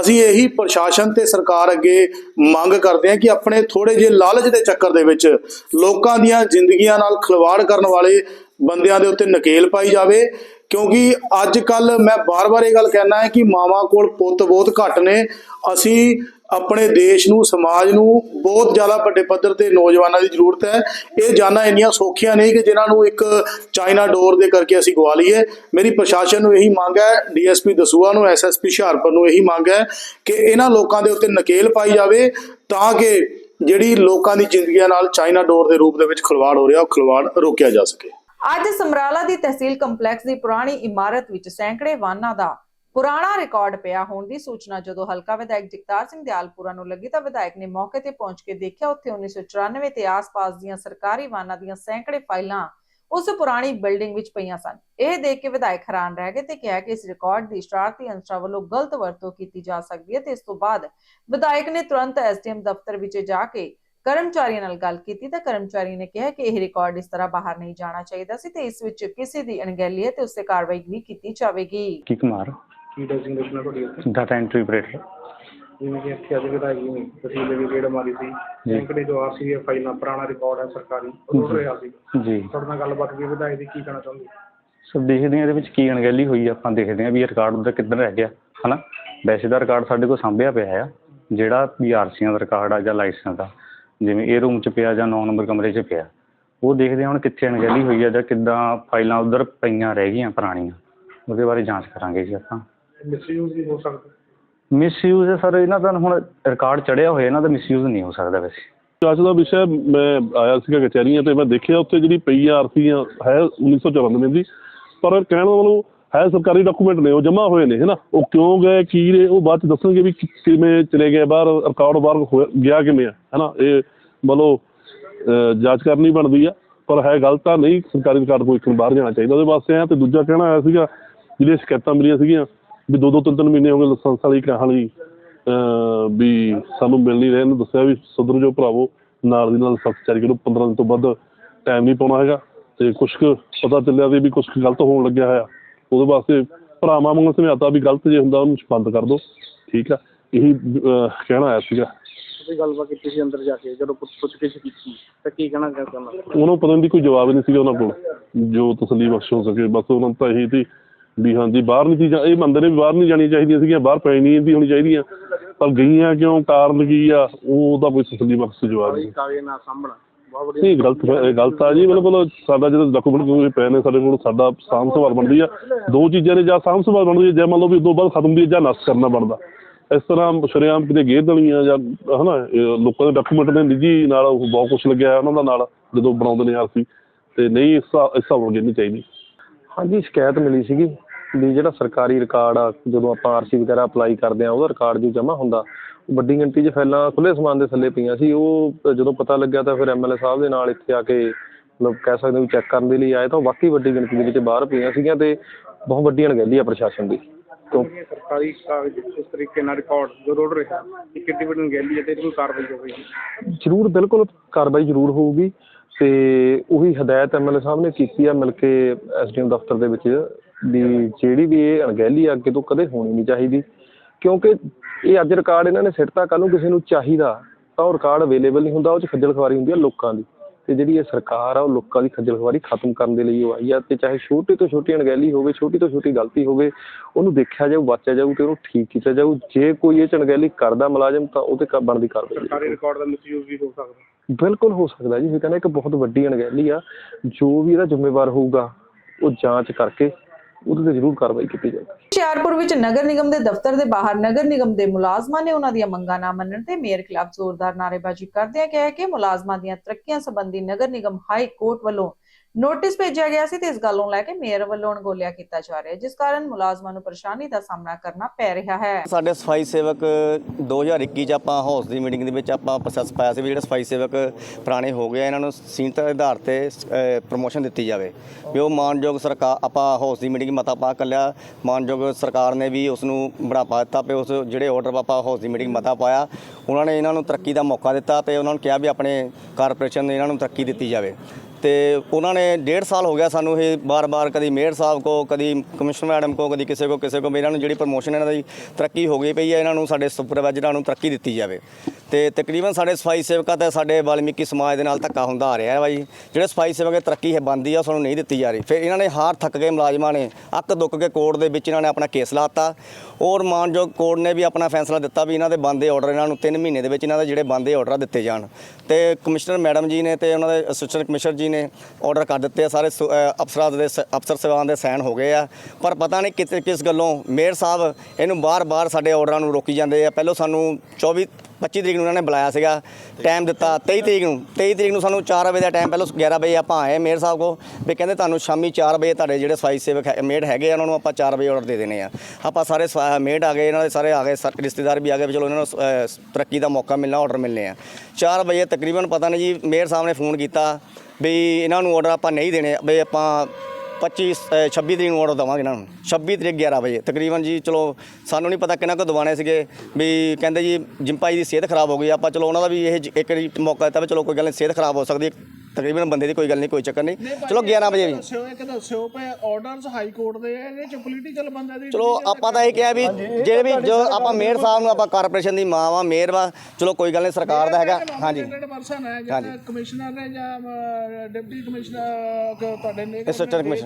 S18: ਅਸੀਂ ਇਹੀ ਪ੍ਰਸ਼ਾਸਨ ਤੇ ਸਰਕਾਰ ਅੱਗੇ ਮੰਗ ਕਰਦੇ ਹਾਂ ਕਿ ਆਪਣੇ ਥੋੜੇ ਜਿਹੇ ਲਾਲਚ ਦੇ ਚੱਕਰ ਦੇ ਵਿੱਚ ਲੋਕਾਂ ਦੀਆਂ ਜ਼ਿੰਦਗੀਆਂ ਨਾਲ ਖਿਲਵਾੜ ਕਰਨ ਵਾਲੇ ਬੰਦਿਆਂ ਦੇ ਉੱਤੇ ਨਕੇਲ ਪਾਈ ਜਾਵੇ, ਕਿਉਂਕਿ ਅੱਜ ਕੱਲ ਮੈਂ ਬਾਰ-ਬਾਰ ਇਹ ਗੱਲ ਕਹਿਣਾ ਹੈ ਕਿ ਮਾਵਾਂ ਕੋਲ ਪੁੱਤ ਬਹੁਤ ਘੱਟ ਨੇ। ਅਸੀਂ ਆਪਣੇ ਦੇਸ਼ ਨੂੰ, ਸਮਾਜ ਨੂੰ ਬਹੁਤ ਜ਼ਿਆਦਾ ਵੱਡੇ ਪੱਧਰ ਤੇ ਨੌਜਵਾਨਾਂ ਦੀ ਜ਼ਰੂਰਤ ਹੈ। ਇਹ ਜਾਨਾਂ ਇੰਨੀਆਂ ਸੌਖੀਆਂ ਨਹੀਂ ਕਿ ਜਿਨ੍ਹਾਂ ਨੂੰ ਇੱਕ ਚਾਈਨਾ ਡੋਰ ਦੇ ਕਰਕੇ ਅਸੀਂ ਗਵਾ ਲਈਏ। ਮੇਰੀ ਪ੍ਰਸ਼ਾਸਨ ਨੂੰ ਇਹੀ ਮੰਗ ਹੈ, ਡੀਐਸਪੀ ਦਸੂਆ ਨੂੰ, ਐਸਐਸਪੀ ਹੁਸ਼ਿਆਰਪੁਰ ਨੂੰ ਇਹੀ ਮੰਗ ਹੈ ਕਿ ਇਹਨਾਂ ਲੋਕਾਂ ਦੇ ਉੱਤੇ ਨਕੇਲ ਪਾਈ ਜਾਵੇ ਤਾਂ ਕਿ ਜਿਹੜੀ ਲੋਕਾਂ ਦੀ ਜ਼ਿੰਦਗੀਆਂ ਨਾਲ ਚਾਈਨਾ ਡੋਰ ਦੇ ਰੂਪ ਦੇ ਵਿੱਚ ਖਿਲਵਾੜ ਹੋ ਰਿਹਾ, ਉਹ ਖਿਲਵਾੜ ਰੋਕਿਆ ਜਾ ਸਕੇ।
S1: ਅੱਜ ਸਮਰਾਲਾ ਦੀ ਤਹਿਸੀਲ ਕੰਪਲੈਕਸ ਦੀ ਪੁਰਾਣੀ ਇਮਾਰਤ ਵਿੱਚ ਸੈਂਕੜੇ ਵਾਹਨਾਂ ਦਾ ਪੁਰਾਣਾ ਰਿਕਾਰਡ ਪਿਆ ਹੋਣ ਦੀ ਸੂਚਨਾ ਜਦੋਂ ਹਲਕਾ ਵਿਧਾਇਕ ਜਗਤਾਰ ਸਿੰਘ ਦਿਆਲਪੁਰਾ ਨੂੰ ਲੱਗੀ ਤਾਂ ਵਿਧਾਇਕ ਨੇ ਮੌਕੇ ਤੇ ਪਹੁੰਚ ਕੇ ਦੇਖਿਆ, ਉੱਥੇ 1994 ਤੇ ਆਸ-ਪਾਸ ਦੀਆਂ ਸਰਕਾਰੀ ਵਾਹਨਾਂ ਦੀਆਂ ਸੈਂਕੜੇ ਫਾਈਲਾਂ ਉਸ ਪੁਰਾਣੀ ਬਿਲਡਿੰਗ ਵਿੱਚ ਪਈਆਂ ਸਨ। ਇਹ ਦੇਖ ਕੇ ਵਿਧਾਇਕ ਹੈਰਾਨ ਰਹਿ ਗਏ ਤੇ ਕਿਹਾ ਕਿ ਇਸ ਰਿਕਾਰਡ ਦੀ ਸ਼ਰਾਰਤੀ ਅੰਸਰਾਂ ਵੱਲੋਂ ਗਲਤ ਵਰਤੋਂ ਕੀਤੀ ਜਾ ਸਕਦੀ ਹੈ ਤੇ ਇਸ ਤੋਂ ਬਾਅਦ ਵਿਧਾਇਕ ਨੇ ਤੁਰੰਤ ਐਸਡੀਐਮ ਦਫ਼ਤਰ ਵਿੱਚ ਜਾ ਕੇ ਕਰਮਚਾਰੀਆਂ ਨਾਲ ਗੱਲ ਕੀਤੀ ਤਾਂ ਕਰਮਚਾਰੀ ਨੇ ਕਿਹਾ ਕਿ ਇਹ ਰਿਕਾਰਡ ਇਸ ਤਰ੍ਹਾਂ ਬਾਹਰ ਨਹੀਂ ਜਾਣਾ ਚਾਹੀਦਾ ਸੀ ਤੇ ਇਸ ਵਿੱਚ ਕਿਸੇ ਦੀ ਅਣਗਹਿਲੀ ਹੈ ਤੇ ਉਸ ਤੇ ਕਾਰਵਾਈ ਵੀ ਕੀਤੀ ਜਾਵੇਗੀ।
S19: ਕੀ ਕੁਮਾਰ?
S20: ਕੀ ਡੈਸਿਗਨੇਸ਼ਨ ਹੈ ਤੁਹਾਡੀ ਉੱਥੇ?
S19: ਡਾਟਾ ਐਂਟਰੀ ਆਪਰੇਟਰ
S20: ਜਿਵੇਂ ਕਿ ਇੱਥੇ ਅੱਜ ਜੀ ਨੇ ਤਹਿਸੀਲ ਦੇ ਵੀ ਰੇਡ ਮਾਰੀ ਸੀ।
S19: ਜੀ।
S20: ਸੈਂਕੜੇ ਜੋ ਆਰਸੀ ਫਾਈਲਾਂ ਪੁਰਾਣਾ ਰਿਕਾਰਡ ਹੈ ਸਰਕਾਰੀ ਉਹ ਰੁੜ ਰਿਹਾ ਸੀ।
S19: ਜੀ।
S20: ਤੁਹਾਡੇ ਨਾਲ ਗੱਲਬਾਤ ਵੀ ਵਿਧਾਇਕ ਦੀ ਕੀ ਕਹਿਣਾ ਚਾਹੁੰਦੇ?
S19: ਸੋ ਦੇਖਦੇ ਹਾਂ ਇਹਦੇ ਵਿੱਚ ਕੀ ਅਣਗਹਿਲੀ ਹੋਈ ਆ, ਆਪਾਂ ਦੇਖਦੇ ਹਾਂ ਵੀ ਇਹ ਰਿਕਾਰਡ ਉਹਦਾ ਕਿੱਧਰ ਰਹਿ ਗਿਆ ਹਨਾ? ਵੈਸੇ ਦਾ ਰਿਕਾਰਡ ਸਾਡੇ ਕੋਲ ਸਾਂਭਿਆ ਪਿਆ ਆ। ਜਿਹੜਾ ਵੀ ਆਰਸੀਆਂ ਦਾ ਰਿਕਾਰਡ ਆ ਜਾਂ ਲਾਇਸੈਂਸ ਦਾ ਜਿਵੇਂ ਇਹ ਰੂਮ 'ਚ ਪਿਆ ਜਾਂ 9 ਨੰਬਰ ਕਮਰੇ 'ਚ ਪਿਆ ਉਹ ਦੇਖਦੇ ਹਾਂ ਹੁਣ ਕਿੱਥੇ ਅਣਗਹਿਲੀ ਹੋਈ ਆ ਜਾਂ ਕਿੱਦਾਂ ਫਾਈਲਾਂ ਉਧਰ ਪਈਆਂ ਰਹਿ ਗਈਆਂ ਪੁਰਾਣੀਆਂ। ਉਹਦੇ ਬਾਰੇ ਜਾਂਚ ਕਰਾਂਗੇ ਜੀ ਆਪਾਂ।
S20: ਮਿਸਯੂਜ਼ ਵੀ ਹੋ ਸਕਦਾ।
S19: ਮਿਸਯੂਜ਼ ਹੈ ਸਰ ਇਹਨਾਂ ਦਾ ਹੁਣ ਰਿਕਾਰਡ ਚੜਿਆ ਹੋਇਆ ਇਹਨਾਂ ਦਾ ਮਿਸਯੂਜ਼ ਨਹੀਂ ਹੋ ਸਕਦਾ ਵੈਸੇ।
S21: ਜਾਂਚ ਦਾ ਵਿਸ਼ਾ ਮੈਂ ਆਇਆ ਸੀਗਾ ਕਚਹਿਰੀਆਂ ਤੇ ਮੈਂ ਦੇਖਿਆ ਉੱਥੇ ਜਿਹੜੀ ਪਈ ਆ ਆਰਸੀਆਂ ਹੈ 1994 ਦੀ। ਪਰ ਕਹਿਣ ਦਾ ਮਤਲਬ ਹੈ ਸਰਕਾਰੀ ਡਾਕੂਮੈਂਟ ਨੇ ਉਹ ਜਮ੍ਹਾਂ ਹੋਏ ਨੇ ਹੈਨਾ? ਉਹ ਕਿਉਂ ਗਏ ਕੀ ਨੇ ਉਹ ਬਾਅਦ ਚ ਦੱਸਣਗੇ ਵੀ ਕਿਵੇਂ ਚਲੇ ਗਏ ਬਾਹਰ ਰਿਕਾਰਡ ਬਾਹਰ ਹੋਇਆ- ਗਿਆ ਕਿਵੇਂ ਆ ਹੈਨਾ? ਇਹ ਮਤਲਬ ਜਾਂਚ ਕਰਨੀ ਬਣਦੀ ਆ ਪਰ ਹੈ ਗੱਲ ਤਾਂ ਨਹੀਂ ਸਰਕਾਰੀ ਰਿਕਾਰਡ ਕੋਈ ਇੱਕ ਨੂੰ ਬਾਹਰ ਜਾਣਾ ਚਾਹੀਦਾ। ਉਹਦੇ ਵਾਸਤੇ ਆ ਤੇ ਦੂਜਾ ਕਹਿਣਾ ਆਇਆ ਸੀਗਾ ਜਿਹੜੀਆਂ ਸ਼ਿਕਾਇਤਾਂ ਮਿਲੀਆਂ ਸੀਗੀਆਂ ਵੀ ਦੋ ਦੋ ਤਿੰਨ ਤਿੰਨ ਮਹੀਨੇ ਹੋ ਗਏ ਲਾਇਸੈਂਸ ਵਾਲੀ ਕਹਾਣੀ ਅਹ, ਵੀ ਸਾਨੂੰ ਮਿਲ ਨਹੀਂ ਰਹੇ। ਇਹਨੂੰ ਦੱਸਿਆ ਵੀ ਸੁਧਰ ਜੋ ਭਰਾਵੋ ਨਾਲ ਦੀ ਨਾਲ ਸਖਤ ਕਰੋ 15 ਦਿਨ ਤੋਂ ਵੱਧ ਟਾਈਮ ਨਹੀਂ ਪਾਉਣਾ ਹੈਗਾ। ਤੇ ਕੁਛ ਕੁ ਪਤਾ ਚੱਲਿਆ ਵੀ ਵੀ ਕੁਛ ਕੁ ਗਲਤ ਹੋਣ ਲੱਗਿਆ ਹੋਇਆ। ਉਹਦੇ ਵਾਸਤੇ ਭਰਾਵਾਂ ਵਾਂਗੂ ਸਮਝਾਤਾ ਵੀ ਗਲਤ ਜੇ ਹੁੰਦਾ ਉਹਨੂੰ ਬੰਦ ਕਰ ਦਿਓ ਠੀਕ ਆ? ਇਹੀ ਕਹਿਣਾ ਆਇਆ ਸੀਗਾ।
S20: ਤੁਸੀਂ ਗੱਲਬਾਤ ਕੀਤੀ ਸੀ ਅੰਦਰ ਜਾ ਕੇ ਜਦੋਂ ਪੁੱਛ ਕੇ ਕੀਤੀ। ਤਾਂ ਕੀ ਕਹਿਣਾ ਕਰਨਾ
S21: ਉਹਨਾਂ ਪਤਾ ਨਹੀਂ ਕੋਈ ਜਵਾਬ ਨਹੀਂ ਸੀਗਾ ਉਹਨਾਂ ਕੋਲ। ਜੋ ਤਸੱਲੀ ਬਖਸ਼ ਹੋ ਸਕੇ। ਬਸ ਉਹਨਾਂ ਨੂੰ ਤਾਂ ਇਹੀ ਸੀ ਵੀ ਹਾਂਜੀ ਬਾਹਰ ਨਹੀਂ ਚੀਜ਼ਾਂ ਇਹ ਮੰਨਦੇ ਨੇ ਵੀ ਬਾਹਰ ਨਹੀਂ ਜਾਣੀਆਂ ਚਾਹੀਦੀਆਂ ਸੀਗੀਆਂ ਬਾਹਰ ਪੈ ਨਹੀਂ ਦੀ ਹੋਣੀ ਚਾਹੀਦੀਆਂ। ਪਰ ਗਈਆਂ ਕਿਉਂ ਕਾਰਨ ਕੀ ਆ ਉਹਦਾ ਕੋਈ ਤਸੱਲੀ ਬਖਸ਼ ਜਵਾਬ ਨਹੀਂ।
S22: ਕਾਗਜ਼ ਨਾ ਸਾਂਭਣਾ
S21: ਗਲਤ ਗਲਤ ਆ ਜੀ ਬਿਲਕੁਲ ਸਾਡਾ ਜਦੋਂ ਡਾਕੂਮੈਂਟ ਕੋਈ ਪਏ ਨੇ ਸਾਡੇ ਕੋਲ ਸਾਡਾ ਸਾਂਭ ਸੰਭਾਲ ਬਣਦੀ ਆ। ਦੋ ਚੀਜ਼ਾਂ ਨੇ ਜਾਂ ਸਾਂਭ ਸੰਭਾਲ ਬਣਦੀ ਆ ਜੇ ਮੰਨ ਲਓ ਵੀ ਉਦੋਂ ਬਾਅਦ ਖਤਮ ਦੀ ਜਾਂ ਨਸ਼ਟ ਕਰਨਾ ਬਣਦਾ। ਇਸ ਤਰ੍ਹਾਂ ਸ਼ਰੇਆਮ ਕਿਤੇ ਗੇਰ ਦੇਣੀਆਂ ਜਾਂ ਹਨਾ ਲੋਕਾਂ ਦੇ ਡਾਕੂਮੈਂਟ ਨੇ ਨਿੱਜੀ ਨਾਲ ਉਹ ਬਹੁਤ ਕੁਝ ਲੱਗਿਆ ਉਹਨਾਂ ਦਾ ਨਾਲ ਜਦੋਂ ਬਣਾਉਂਦੇ ਨੇ ਆਰਸੀ ਤੇ ਨਹੀਂ ਇਸ ਹਿਸਾਬ- ਨਾਲ ਗਿਣਨੀ ਚਾਹੀਦੀ।
S22: ਹਾਂਜੀ ਸ਼ਿਕਾਇਤ ਮਿਲੀ ਸੀਗੀ। ਵੀ ਜਿਹੜਾ ਸਰਕਾਰੀ ਰਿਕਾਰਡ ਆ ਜਦੋਂ ਆਪਾਂ ਆਰਸੀ ਵਗੈਰਾ ਅਪਲਾਈ ਕਰਦੇ ਆ ਉਹਦਾ ਰਿਕਾਰਡ ਜੋ ਜਮ੍ਹਾਂ ਹੁੰਦਾ ਵੱਡੀ ਗਿਣਤੀ 'ਚ ਫਾਈਲਾਂ ਖੁੱਲੇ ਸਮਾਨ ਦੇ ਥੱਲੇ ਪਈਆਂ ਸੀ। ਉਹ ਜਦੋਂ ਪਤਾ ਲੱਗਿਆ ਤਾਂ ਫਿਰ ਐਮਐਲਏ ਸਾਹਿਬ ਦੇ ਨਾਲ ਇੱਥੇ ਆ ਕੇ ਮਤਲਬ ਕਹਿ ਸਕਦੇ ਵੀ ਚੈੱਕ ਕਰਨ ਦੇ ਲਈ ਆਏ ਤਾਂ ਵਾਕਈ ਵੱਡੀ ਗਿਣਤੀ ਦੇ ਵਿੱਚ ਬਾਹਰ ਪਈਆਂ ਸੀਗੀਆਂ ਤੇ ਬਹੁਤ ਵੱਡੀ ਅਣਗਹਿਲੀ ਆ ਪ੍ਰਸ਼ਾਸਨ ਦੀ। ਕਿਉਂ?
S20: ਸਰਕਾਰੀ ਕਾਗਜ਼ ਇਸ ਤਰੀਕੇ ਨਾਲ ਰਿਕਾਰਡ ਜੋ ਰੋੜ ਰਿਹਾ ਇਹ ਕਿੱਡੀ ਵੱਡੀ ਗੈਲੀ ਹੈ ਤੇ ਇਹਦੀ ਕੋਈ ਕਾਰਵਾਈ ਹੋਵੇਗੀ।
S22: ਜ਼ਰੂਰ ਬਿਲਕੁਲ ਕਾਰਵਾਈ ਜ਼ਰੂਰ ਹੋਊਗੀ ਤੇ ਉਹੀ ਹਦਾਇਤ ਐਮਐਲਏ ਸਾਹਿਬ ਨੇ ਕੀਤੀ ਆ ਮਿਲ ਕੇ ਐਸਡੀਐਮ ਦਫ਼ਤਰ ਦੇ ਵਿੱਚ ਵੀ ਜਿਹੜੀ ਵੀ ਇਹ ਅਣਗਹਿਲੀ ਆ ਅੱਗੇ ਤੋਂ ਕਦੇ ਹੋਣੀ ਨਹੀਂ ਚਾਹੀਦੀ। ਕਿਉਂਕਿ ਇਹ ਅੱਜ ਰਿਕਾਰਡ ਇਹਨਾਂ ਨੇ ਸਿੱਟਤਾ ਕੱਲ ਨੂੰ ਕਿਸੇ ਨੂੰ ਚਾਹੀਦਾ ਤਾਂ ਉਹ ਰਿਕਾਰਡ ਅਵੇਲੇਬਲ ਨਹੀਂ ਹੁੰਦਾ ਉਹ 'ਚ ਖੱਜਲ ਖਵਾਰੀ ਹੁੰਦੀ ਆ ਲੋਕਾਂ ਦੀ। ਤੇ ਜਿਹੜੀ ਇਹ ਸਰਕਾਰ ਆ ਉਹ ਲੋਕਾਂ ਦੀ ਖੱਜਲ ਖਵਾਰੀ ਖਤਮ ਕਰਨ ਦੇ ਲਈ ਉਹ ਆਈ ਆ ਤੇ ਚਾਹੇ ਛੋਟੀ ਤੋਂ ਛੋਟੀ ਅਣਗਹਿਲੀ ਹੋਵੇ ਛੋਟੀ ਤੋਂ ਛੋਟੀ ਗਲਤੀ ਹੋਵੇ ਉਹਨੂੰ ਦੇਖਿਆ ਜਾਊ ਵਾਚਿਆ ਜਾਊ ਤੇ ਉਹਨੂੰ ਠੀਕ ਕੀਤਾ ਜਾਊ। ਜੇ ਕੋਈ ਇਹ ਅਣਗਹਿਲੀ ਕਰਦਾ ਮੁਲਾਜ਼ਮ ਤਾਂ ਉਹਤੇ ਕ- ਬਣਦੀ ਕਾਰਵਾਈ।
S20: ਸਰਕਾਰੀ ਰਿਕਾਰਡ ਦਾ ਮਿਸਯੂਜ਼ ਵੀ ਹੋ ਸਕਦਾ।
S22: ਬਿਲਕੁਲ ਹੋ ਸਕਦਾ ਜੀ। ਇਹ ਕਹਿੰਦਾ ਇੱਕ ਬਹੁਤ ਵੱਡੀ ਅਣਗਹਿਲੀ ਆ। ਜੋ ਵੀ ਇਹਦਾ ਜ਼ਿੰਮੇਵਾਰ ਹੋਊਗਾ ਉਹ ਜਾਂਚ ਕਰਕੇ ਉਹਦੇ ਤੇ ਜ਼ਰੂਰ ਕਾਰਵਾਈ ਕੀਤੀ ਜਾਏਗੀ।
S1: ਹੁਸ਼ਿਆਰਪੁਰ ਵਿੱਚ ਨਗਰ ਨਿਗਮ ਦੇ ਦਫ਼ਤਰ ਦੇ ਬਾਹਰ ਨਗਰ ਨਿਗਮ ਦੇ ਮੁਲਾਜ਼ਮਾਂ ਨੇ ਉਹਨਾਂ ਦੀਆਂ ਮੰਗਾਂ ਨਾ ਮੰਨਣ ਤੇ ਮੇਅਰ ਖਿਲਾਫ ਜ਼ੋਰਦਾਰ ਨਾਅਰੇਬਾਜ਼ੀ ਕਰਦਿਆਂ ਕਿਹਾ ਕਿ ਮੁਲਾਜ਼ਮਾਂ ਦੀਆਂ ਤਰੱਕੀਆਂ ਸੰਬੰਧੀ ਨਗਰ ਨਿਗਮ ਹਾਈ ਕੋਰਟ ਵੱਲੋਂ ਨੋਟਿਸ ਭੇਜਿਆ ਗਿਆ ਸੀ ਤੇ ਇਸ ਗੱਲ ਨੂੰ ਲੈ ਕੇ ਮੇਅਰ ਵੱਲੋਂ ਅਣਗੋਲਿਆ ਕੀਤਾ ਜਾ ਰਿਹਾ ਜਿਸ ਕਾਰਨ ਮੁਲਾਜ਼ਮਾਂ ਨੂੰ ਪਰੇਸ਼ਾਨੀ ਦਾ ਸਾਹਮਣਾ ਕਰਨਾ ਪੈ ਰਿਹਾ ਹੈ।
S23: ਸਾਡੇ ਸਫ਼ਾਈ ਸੇਵਕ 2021 ਚ ਆਪਾਂ ਹਾਊਸ ਦੀ ਮੀਟਿੰਗ ਦੇ ਵਿੱਚ ਆਪਾਂ ਪ੍ਰੋਸੈਸ ਪਾਇਆ ਸੀ ਵੀ ਜਿਹੜੇ ਸਫ਼ਾਈ ਸੇਵਕ ਪੁਰਾਣੇ ਹੋ ਗਏ ਆ, ਇਹਨਾਂ ਨੂੰ ਸੀਨੀਅਰ ਦੇ ਆਧਾਰ ਤੇ ਪ੍ਰਮੋਸ਼ਨ ਦਿੱਤੀ ਜਾਵੇ। ਵੀ ਉਹ ਮਾਨਯੋਗ ਸਰਕਾਰ ਆਪਾਂ ਹਾਊਸ ਦੀ ਮੀਟਿੰਗ ਮਤਾ ਪਾ ਕੱਲਿਆ ਮਾਨਯੋਗ ਸਰਕਾਰ ਨੇ ਵੀ ਉਸ ਨੂੰ ਬੜਾਪਾ ਦਿੱਤਾ ਤੇ ਉਸ ਜਿਹੜੇ ਆਰਡਰ ਆਪਾਂ ਹਾਊਸ ਦੀ ਮੀਟਿੰਗ ਮਤਾ ਪਾਇਆ ਉਹਨਾਂ ਨੇ ਇਹਨਾਂ ਨੂੰ ਤਰੱਕੀ ਦਾ ਮੌਕਾ ਦਿੱਤਾ ਤੇ ਉਹਨਾਂ ਨੂੰ ਕਿਹਾ ਵੀ ਆਪਣੇ ਕਾਰਪੋਰੇਸ਼ਨ ਨੇ ਇਹਨਾਂ ਨੂੰ ਤਰੱਕੀ ਦਿੱਤੀ ਜਾਵੇ। ਤੇ ਉਹਨਾਂ ਨੇ ਡੇਢ ਸਾਲ ਹੋ ਗਿਆ ਸਾਨੂੰ ਇਹ ਬਾਰ-ਬਾਰ ਕਦੀ ਮੇਅਰ ਸਾਹਿਬ ਕੋ, ਕਦੀ ਕਮਿਸ਼ਨਰ ਮੈਡਮ ਕੋ, ਕਦੀ ਕਿਸੇ ਕੋ ਕਿਸੇ ਕੋ ਇਹਨਾਂ ਨੂੰ ਜਿਹੜੀ ਪ੍ਰਮੋਸ਼ਨ ਇਹਨਾਂ ਦੀ ਤਰੱਕੀ ਹੋ ਗਈ ਪਈ ਹੈ, ਇਹਨਾਂ ਨੂੰ ਸਾਡੇ ਸੁਪਰਵਾਈਜ਼ਰਾਂ ਨੂੰ ਤਰੱਕੀ ਦਿੱਤੀ ਜਾਵੇ। ਤੇ ਤਕਰੀਬਨ ਸਾਡੇ ਸਫ਼ਾਈ ਸੇਵਕਾਂ ਤੇ ਸਾਡੇ ਵਾਲਮੀਕੀ ਸਮਾਜ ਦੇ ਨਾਲ ਧੱਕਾ ਹੁੰਦਾ ਆ ਰਿਹਾ ਹੈ ਬਾਈ। ਜਿਹੜੇ ਸਫ਼ਾਈ ਸੇਵਕ ਦੀ ਤਰੱਕੀ ਹੈ ਬੰਦੀ ਆ ਉਹ ਸਾਨੂੰ ਨਹੀਂ ਦਿੱਤੀ ਜਾ ਰਹੀ। ਫਿਰ ਇਹਨਾਂ ਨੇ ਹਾਰ ਥੱਕ ਗਏ ਮੁਲਾਜ਼ਮਾਂ ਨੇ, ਅੱਕ ਦੁੱਕ ਕੇ ਕੋਰਟ ਦੇ ਵਿੱਚ ਇਹਨਾਂ ਨੇ ਆਪਣਾ ਕੇਸ ਲਾਤਾ ਔਰ ਮਾਨਯੋਗ ਕੋਰਟ ਨੇ ਵੀ ਆਪਣਾ ਫੈਸਲਾ ਦਿੱਤਾ ਵੀ ਇਹਨਾਂ ਦੇ ਬੰਦੇ ਆਰਡਰ ਇਹਨਾਂ ਨੂੰ 3 ਮਹੀਨੇ ਦੇ ਵਿੱਚ ਇਹਨਾਂ ਦੇ ਜਿਹੜੇ ਬੰਦੇ ਆਰਡਰ ਦਿੱਤੇ ਜਾਣ। ਤੇ ਕਮਿਸ਼ਨਰ ਮੈਡਮ ਜੀ ਨੇ ਤੇ ਉਹਨਾਂ ਦੇ ਅਸਿਸਟੈਂਟ ਕਮਿਸ਼ਨਰ ਜੀ ਨੇ ਆਰਡਰ ਕਰ ਦਿੱਤੇ ਆ। ਸਾਰੇ ਸੁ- ਅਫਸਰਾਂ ਦੇ ਸ- ਅਫਸਰ ਸੇਵਾਵਾਂ ਦੇ ਸਾਈਨ ਹੋ ਗਏ ਆ। ਪਰ ਪਤਾ ਨਹੀਂ ਕਿਤੇ ਕਿਸ ਗੱਲੋਂ ਮੇਅਰ ਸਾਹਿਬ ਇਹਨੂੰ ਬਾਰ-ਬਾਰ ਸਾਡੇ ਆਰਡਰਾਂ ਨੂੰ ਰੋਕੀ ਜਾਂਦੇ ਆ। ਪਹਿਲਾਂ ਸਾਨੂੰ 24 25 ਤਰੀਕ ਨੂੰ ਇਹਨਾਂ ਨੇ ਬੁਲਾਇਆ ਸੀਗਾ। ਟਾਈਮ ਦਿੱਤਾ 23 ਤਰੀਕ ਨੂੰ। 23 ਤਰੀਕ ਨੂੰ ਸਾਨੂੰ 4 ਵਜੇ ਦਾ ਟਾਈਮ ਪਹਿਲਾਂ 11 ਵਜੇ ਆਪਾਂ ਆਏ ਮੇਅਰ ਸਾਹਿਬ ਕੋ ਵੀ ਕਹਿੰਦੇ ਤੁਹਾਨੂੰ ਸ਼ਾਮੀ 4 ਵਜੇ ਤੁਹਾਡੇ ਜਿਹੜੇ ਸਫ਼ਾਈ ਸੇਵਕ ਹੈ, ਮੇਡ ਹੈਗੇ ਆ, ਉਹਨਾਂ ਨੂੰ ਆਪਾਂ 4 ਵਜੇ ਆਰਡਰ ਦੇ ਦੇਣੇ ਆ। ਆਪਾਂ ਸਾਰੇ ਮੇਡ ਆ ਗਏ, ਇਹਨਾਂ ਦੇ ਸਾਰੇ ਆ ਗਏ, ਸਾ- ਰਿਸ਼ਤੇਦਾਰ ਵੀ ਆ ਗਏ ਚਲੋ ਇਹਨਾਂ ਨੂੰ ਤਰੱਕੀ ਦਾ ਮੌਕਾ ਮਿਲਣਾ ਆਰਡਰ ਮਿਲਨੇ ਆ। 4 ਵਜੇ ਤਕਰੀਬਨ ਪਤਾ ਨਹੀਂ ਜੀ ਮੇਅਰ ਸਾਹਿਬ ਨੇ ਫੋਨ ਕੀਤਾ ਵੀ ਇਹਨਾਂ ਨੂੰ ਆਰਡਰ ਆਪਾਂ ਨਹੀਂ ਦੇਣੇ, ਵੀ ਆਪਾਂ 25 ਅ, 26 ਤਰੀਕ ਨੂੰ ਆਰਡਰ ਦਵਾਂਗੇ ਇਹਨਾਂ ਨੂੰ। 26 ਤਰੀਕ 11 ਵਜੇ। ਤਕਰੀਬਨ ਜੀ ਚਲੋ ਸਾਨੂੰ ਨਹੀਂ ਪਤਾ ਕਿੰਨਾ ਕੁ ਦਵਾਣੇ ਸੀਗੇ ਵੀ ਕਹਿੰਦੇ ਜੀ ਜਿੰਪਾ ਜੀ ਦੀ ਸਿਹਤ ਖਰਾਬ ਹੋ ਗਈ। ਆਪਾਂ ਚਲੋ ਉਹਨਾਂ ਦਾ ਵੀ ਇਹ ਜ- ਇੱਕ ਵਾਰੀ ਮੌਕਾ ਦਿੱਤਾ ਵੀ ਚਲੋ ਕੋਈ ਗੱਲ ਨਹੀਂ ਸਿਹਤ ਖਰਾਬ ਹੋ ਸਕਦੀ ਹੈ। ਤਕਰੀਬਨ ਬੰਦੇ ਦੀ ਕੋਈ ਗੱਲ ਨਹੀਂ ਕੋਈ ਚੱਕਰ ਨਹੀਂ। ਚਲੋ 11 ਵਜੇ ਵੀ।
S3: ਦੱਸਿਓ ਇੱਕ ਦੱਸਿਓ ਪਏ ਆਰਡਰਸ ਹਾਈ ਕੋਰਟ ਦੇ ਆ, ਇਹਦੇ ਚ ਪੋਲੀਟੀਕਲ ਬੰਦੇ ਦੀ
S23: ਚਲੋ ਆਪਾਂ ਤਾਂ ਇਹ ਕਿਹਾ ਵੀ ਜਿਹੜੇ ਵੀ ਜੋ ਆਪਾਂ ਮੇਅਰ ਸਾਹਿਬ ਨੂੰ ਆਪਾਂ ਕਾਰਪੋਰੇਸ਼ਨ ਦੀ ਮਾਂ ਵਾ ਮੇਅਰ ਵਾ ਚਲੋ ਕੋਈ ਗੱਲ ਨਹੀਂ ਸਰਕਾਰ ਦਾ ਹੈਗਾ। ਹਾਂਜੀ।
S3: ਪਰਸਨ ਹੈ
S23: ਹਾਂਜੀ।
S3: ਜਿਹੜਾ ਕਮਿਸ਼ਨਰ ਨੇ ਜਾਂ ਡਿਪਟੀ ਕਮਿਸ਼ਨਰ ਤੁਹਾਡੇ ਨੇ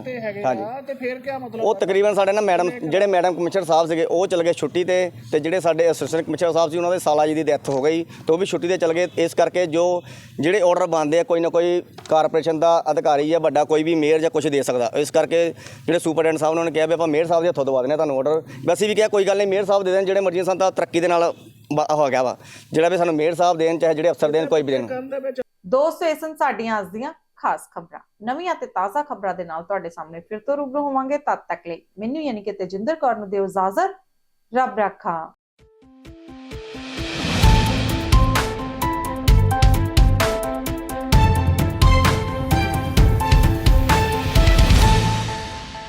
S3: ਤੇ ਹੈਗੇ
S23: ਹਾਂਜੀ।
S3: ਤੇ ਫਿਰ ਕੀ ਮਤਲਬ
S23: ਉਹ ਤਕਰੀਬਨ ਸਾਡੇ ਨਾ ਮੈਡਮ ਜਿਹੜੇ ਮੈਡਮ ਕਮਿਸ਼ਨਰ ਸਾਹਿਬ ਸੀਗੇ ਉਹ ਚਲੇ ਗਏ ਛੁੱਟੀ ਤੇ ਤੇ ਜਿਹੜੇ ਸਾਡੇ ਅਸਿਸਟੈਂਟ ਕਮਿਸ਼ਨਰ ਸਾਹਿਬ ਸੀ ਉਹਨਾਂ ਦੇ ਸਾਲਾ ਜੀ ਦੀ ਡੈਥ ਹੋ ਗਈ ਤੇ ਉਹ ਵੀ ਛੁੱਟੀ ਤੇ ਚਲੇ ਗਏ। ਇਸ ਕਰਕੇ ਜੋ ਜਿਹੜੇ ਆਰਡਰ ਬਣਦੇ ਆ ਕੋਈ ਨਾ ਕੋਈ ਕਾਰਪੋਰੇਸ਼ਨ ਦਾ ਅਧਿਕਾਰੀ ਜਾਂ ਵੱਡਾ ਕੋਈ ਵੀ ਮੇਅਰ ਜਾਂ ਕੁਝ ਦੇ ਸਕਦਾ। ਇਸ ਕਰਕੇ ਜਿਹੜੇ ਸੁਪਰਡੈਂਟ ਸਾਹਿਬ ਉਹਨਾਂ ਨੇ ਕਿਹਾ ਵੀ ਆਪਾਂ ਮੇਅਰ ਸਾਹਿਬ ਦੇ ਹੱਥੋਂ ਦਵਾ ਦਿੰਦੇ ਤੁਹਾਨੂੰ ਆਰਡਰ ਵੈਸੇ ਵੀ ਕਿਹਾ ਕੋਈ ਗੱਲ ਨਹੀਂ, ਮੇਅਰ ਸਾਹਿਬ ਦੇ ਦੇਣ, ਜਿਹੜੇ ਮਰਜ਼ੀ ਸਾਨੂੰ ਤਰੱਕੀ ਦੇ ਨਾਲ ਹੋ ਗਿਆ ਵਾ। ਜਿਹੜਾ ਵੀ ਸਾਨੂੰ ਮੇਅਰ ਸਾਹਿਬ ਦੇਣ, ਚਾਹੇ ਜਿਹੜੇ ਅਫਸਰ ਦੇਣ, ਕੋਈ ਵੀ ਦੇਣ।
S1: ਦੋਸਤੋ ਇਹ ਸਨ ਸਾਡੀਆਂ ਅੱਜ ਦੀਆਂ ਖਾਸ ਖਬਰਾਂ। ਨਵੀਆਂ ਤੇ ਤਾਜ਼ਾ ਖਬਰਾਂ ਦੇ ਨਾਲ ਤੁਹਾਡੇ ਸਾਹਮਣੇ ਫਿਰ ਤੋਂ ਰੂਬਰੂ ਹੋਵਾਂਗੇ। ਤਦ ਤੱਕ ਲਈ ਮੈਨੂੰ ਯਾਨੀ ਕਿ ਤੇਜਿੰਦਰ ਕੌਰ ਨੂੰ ਦਿਓ ਇਜਾਜ਼ਤ। ਰੱਬ ਰਾਖਾ।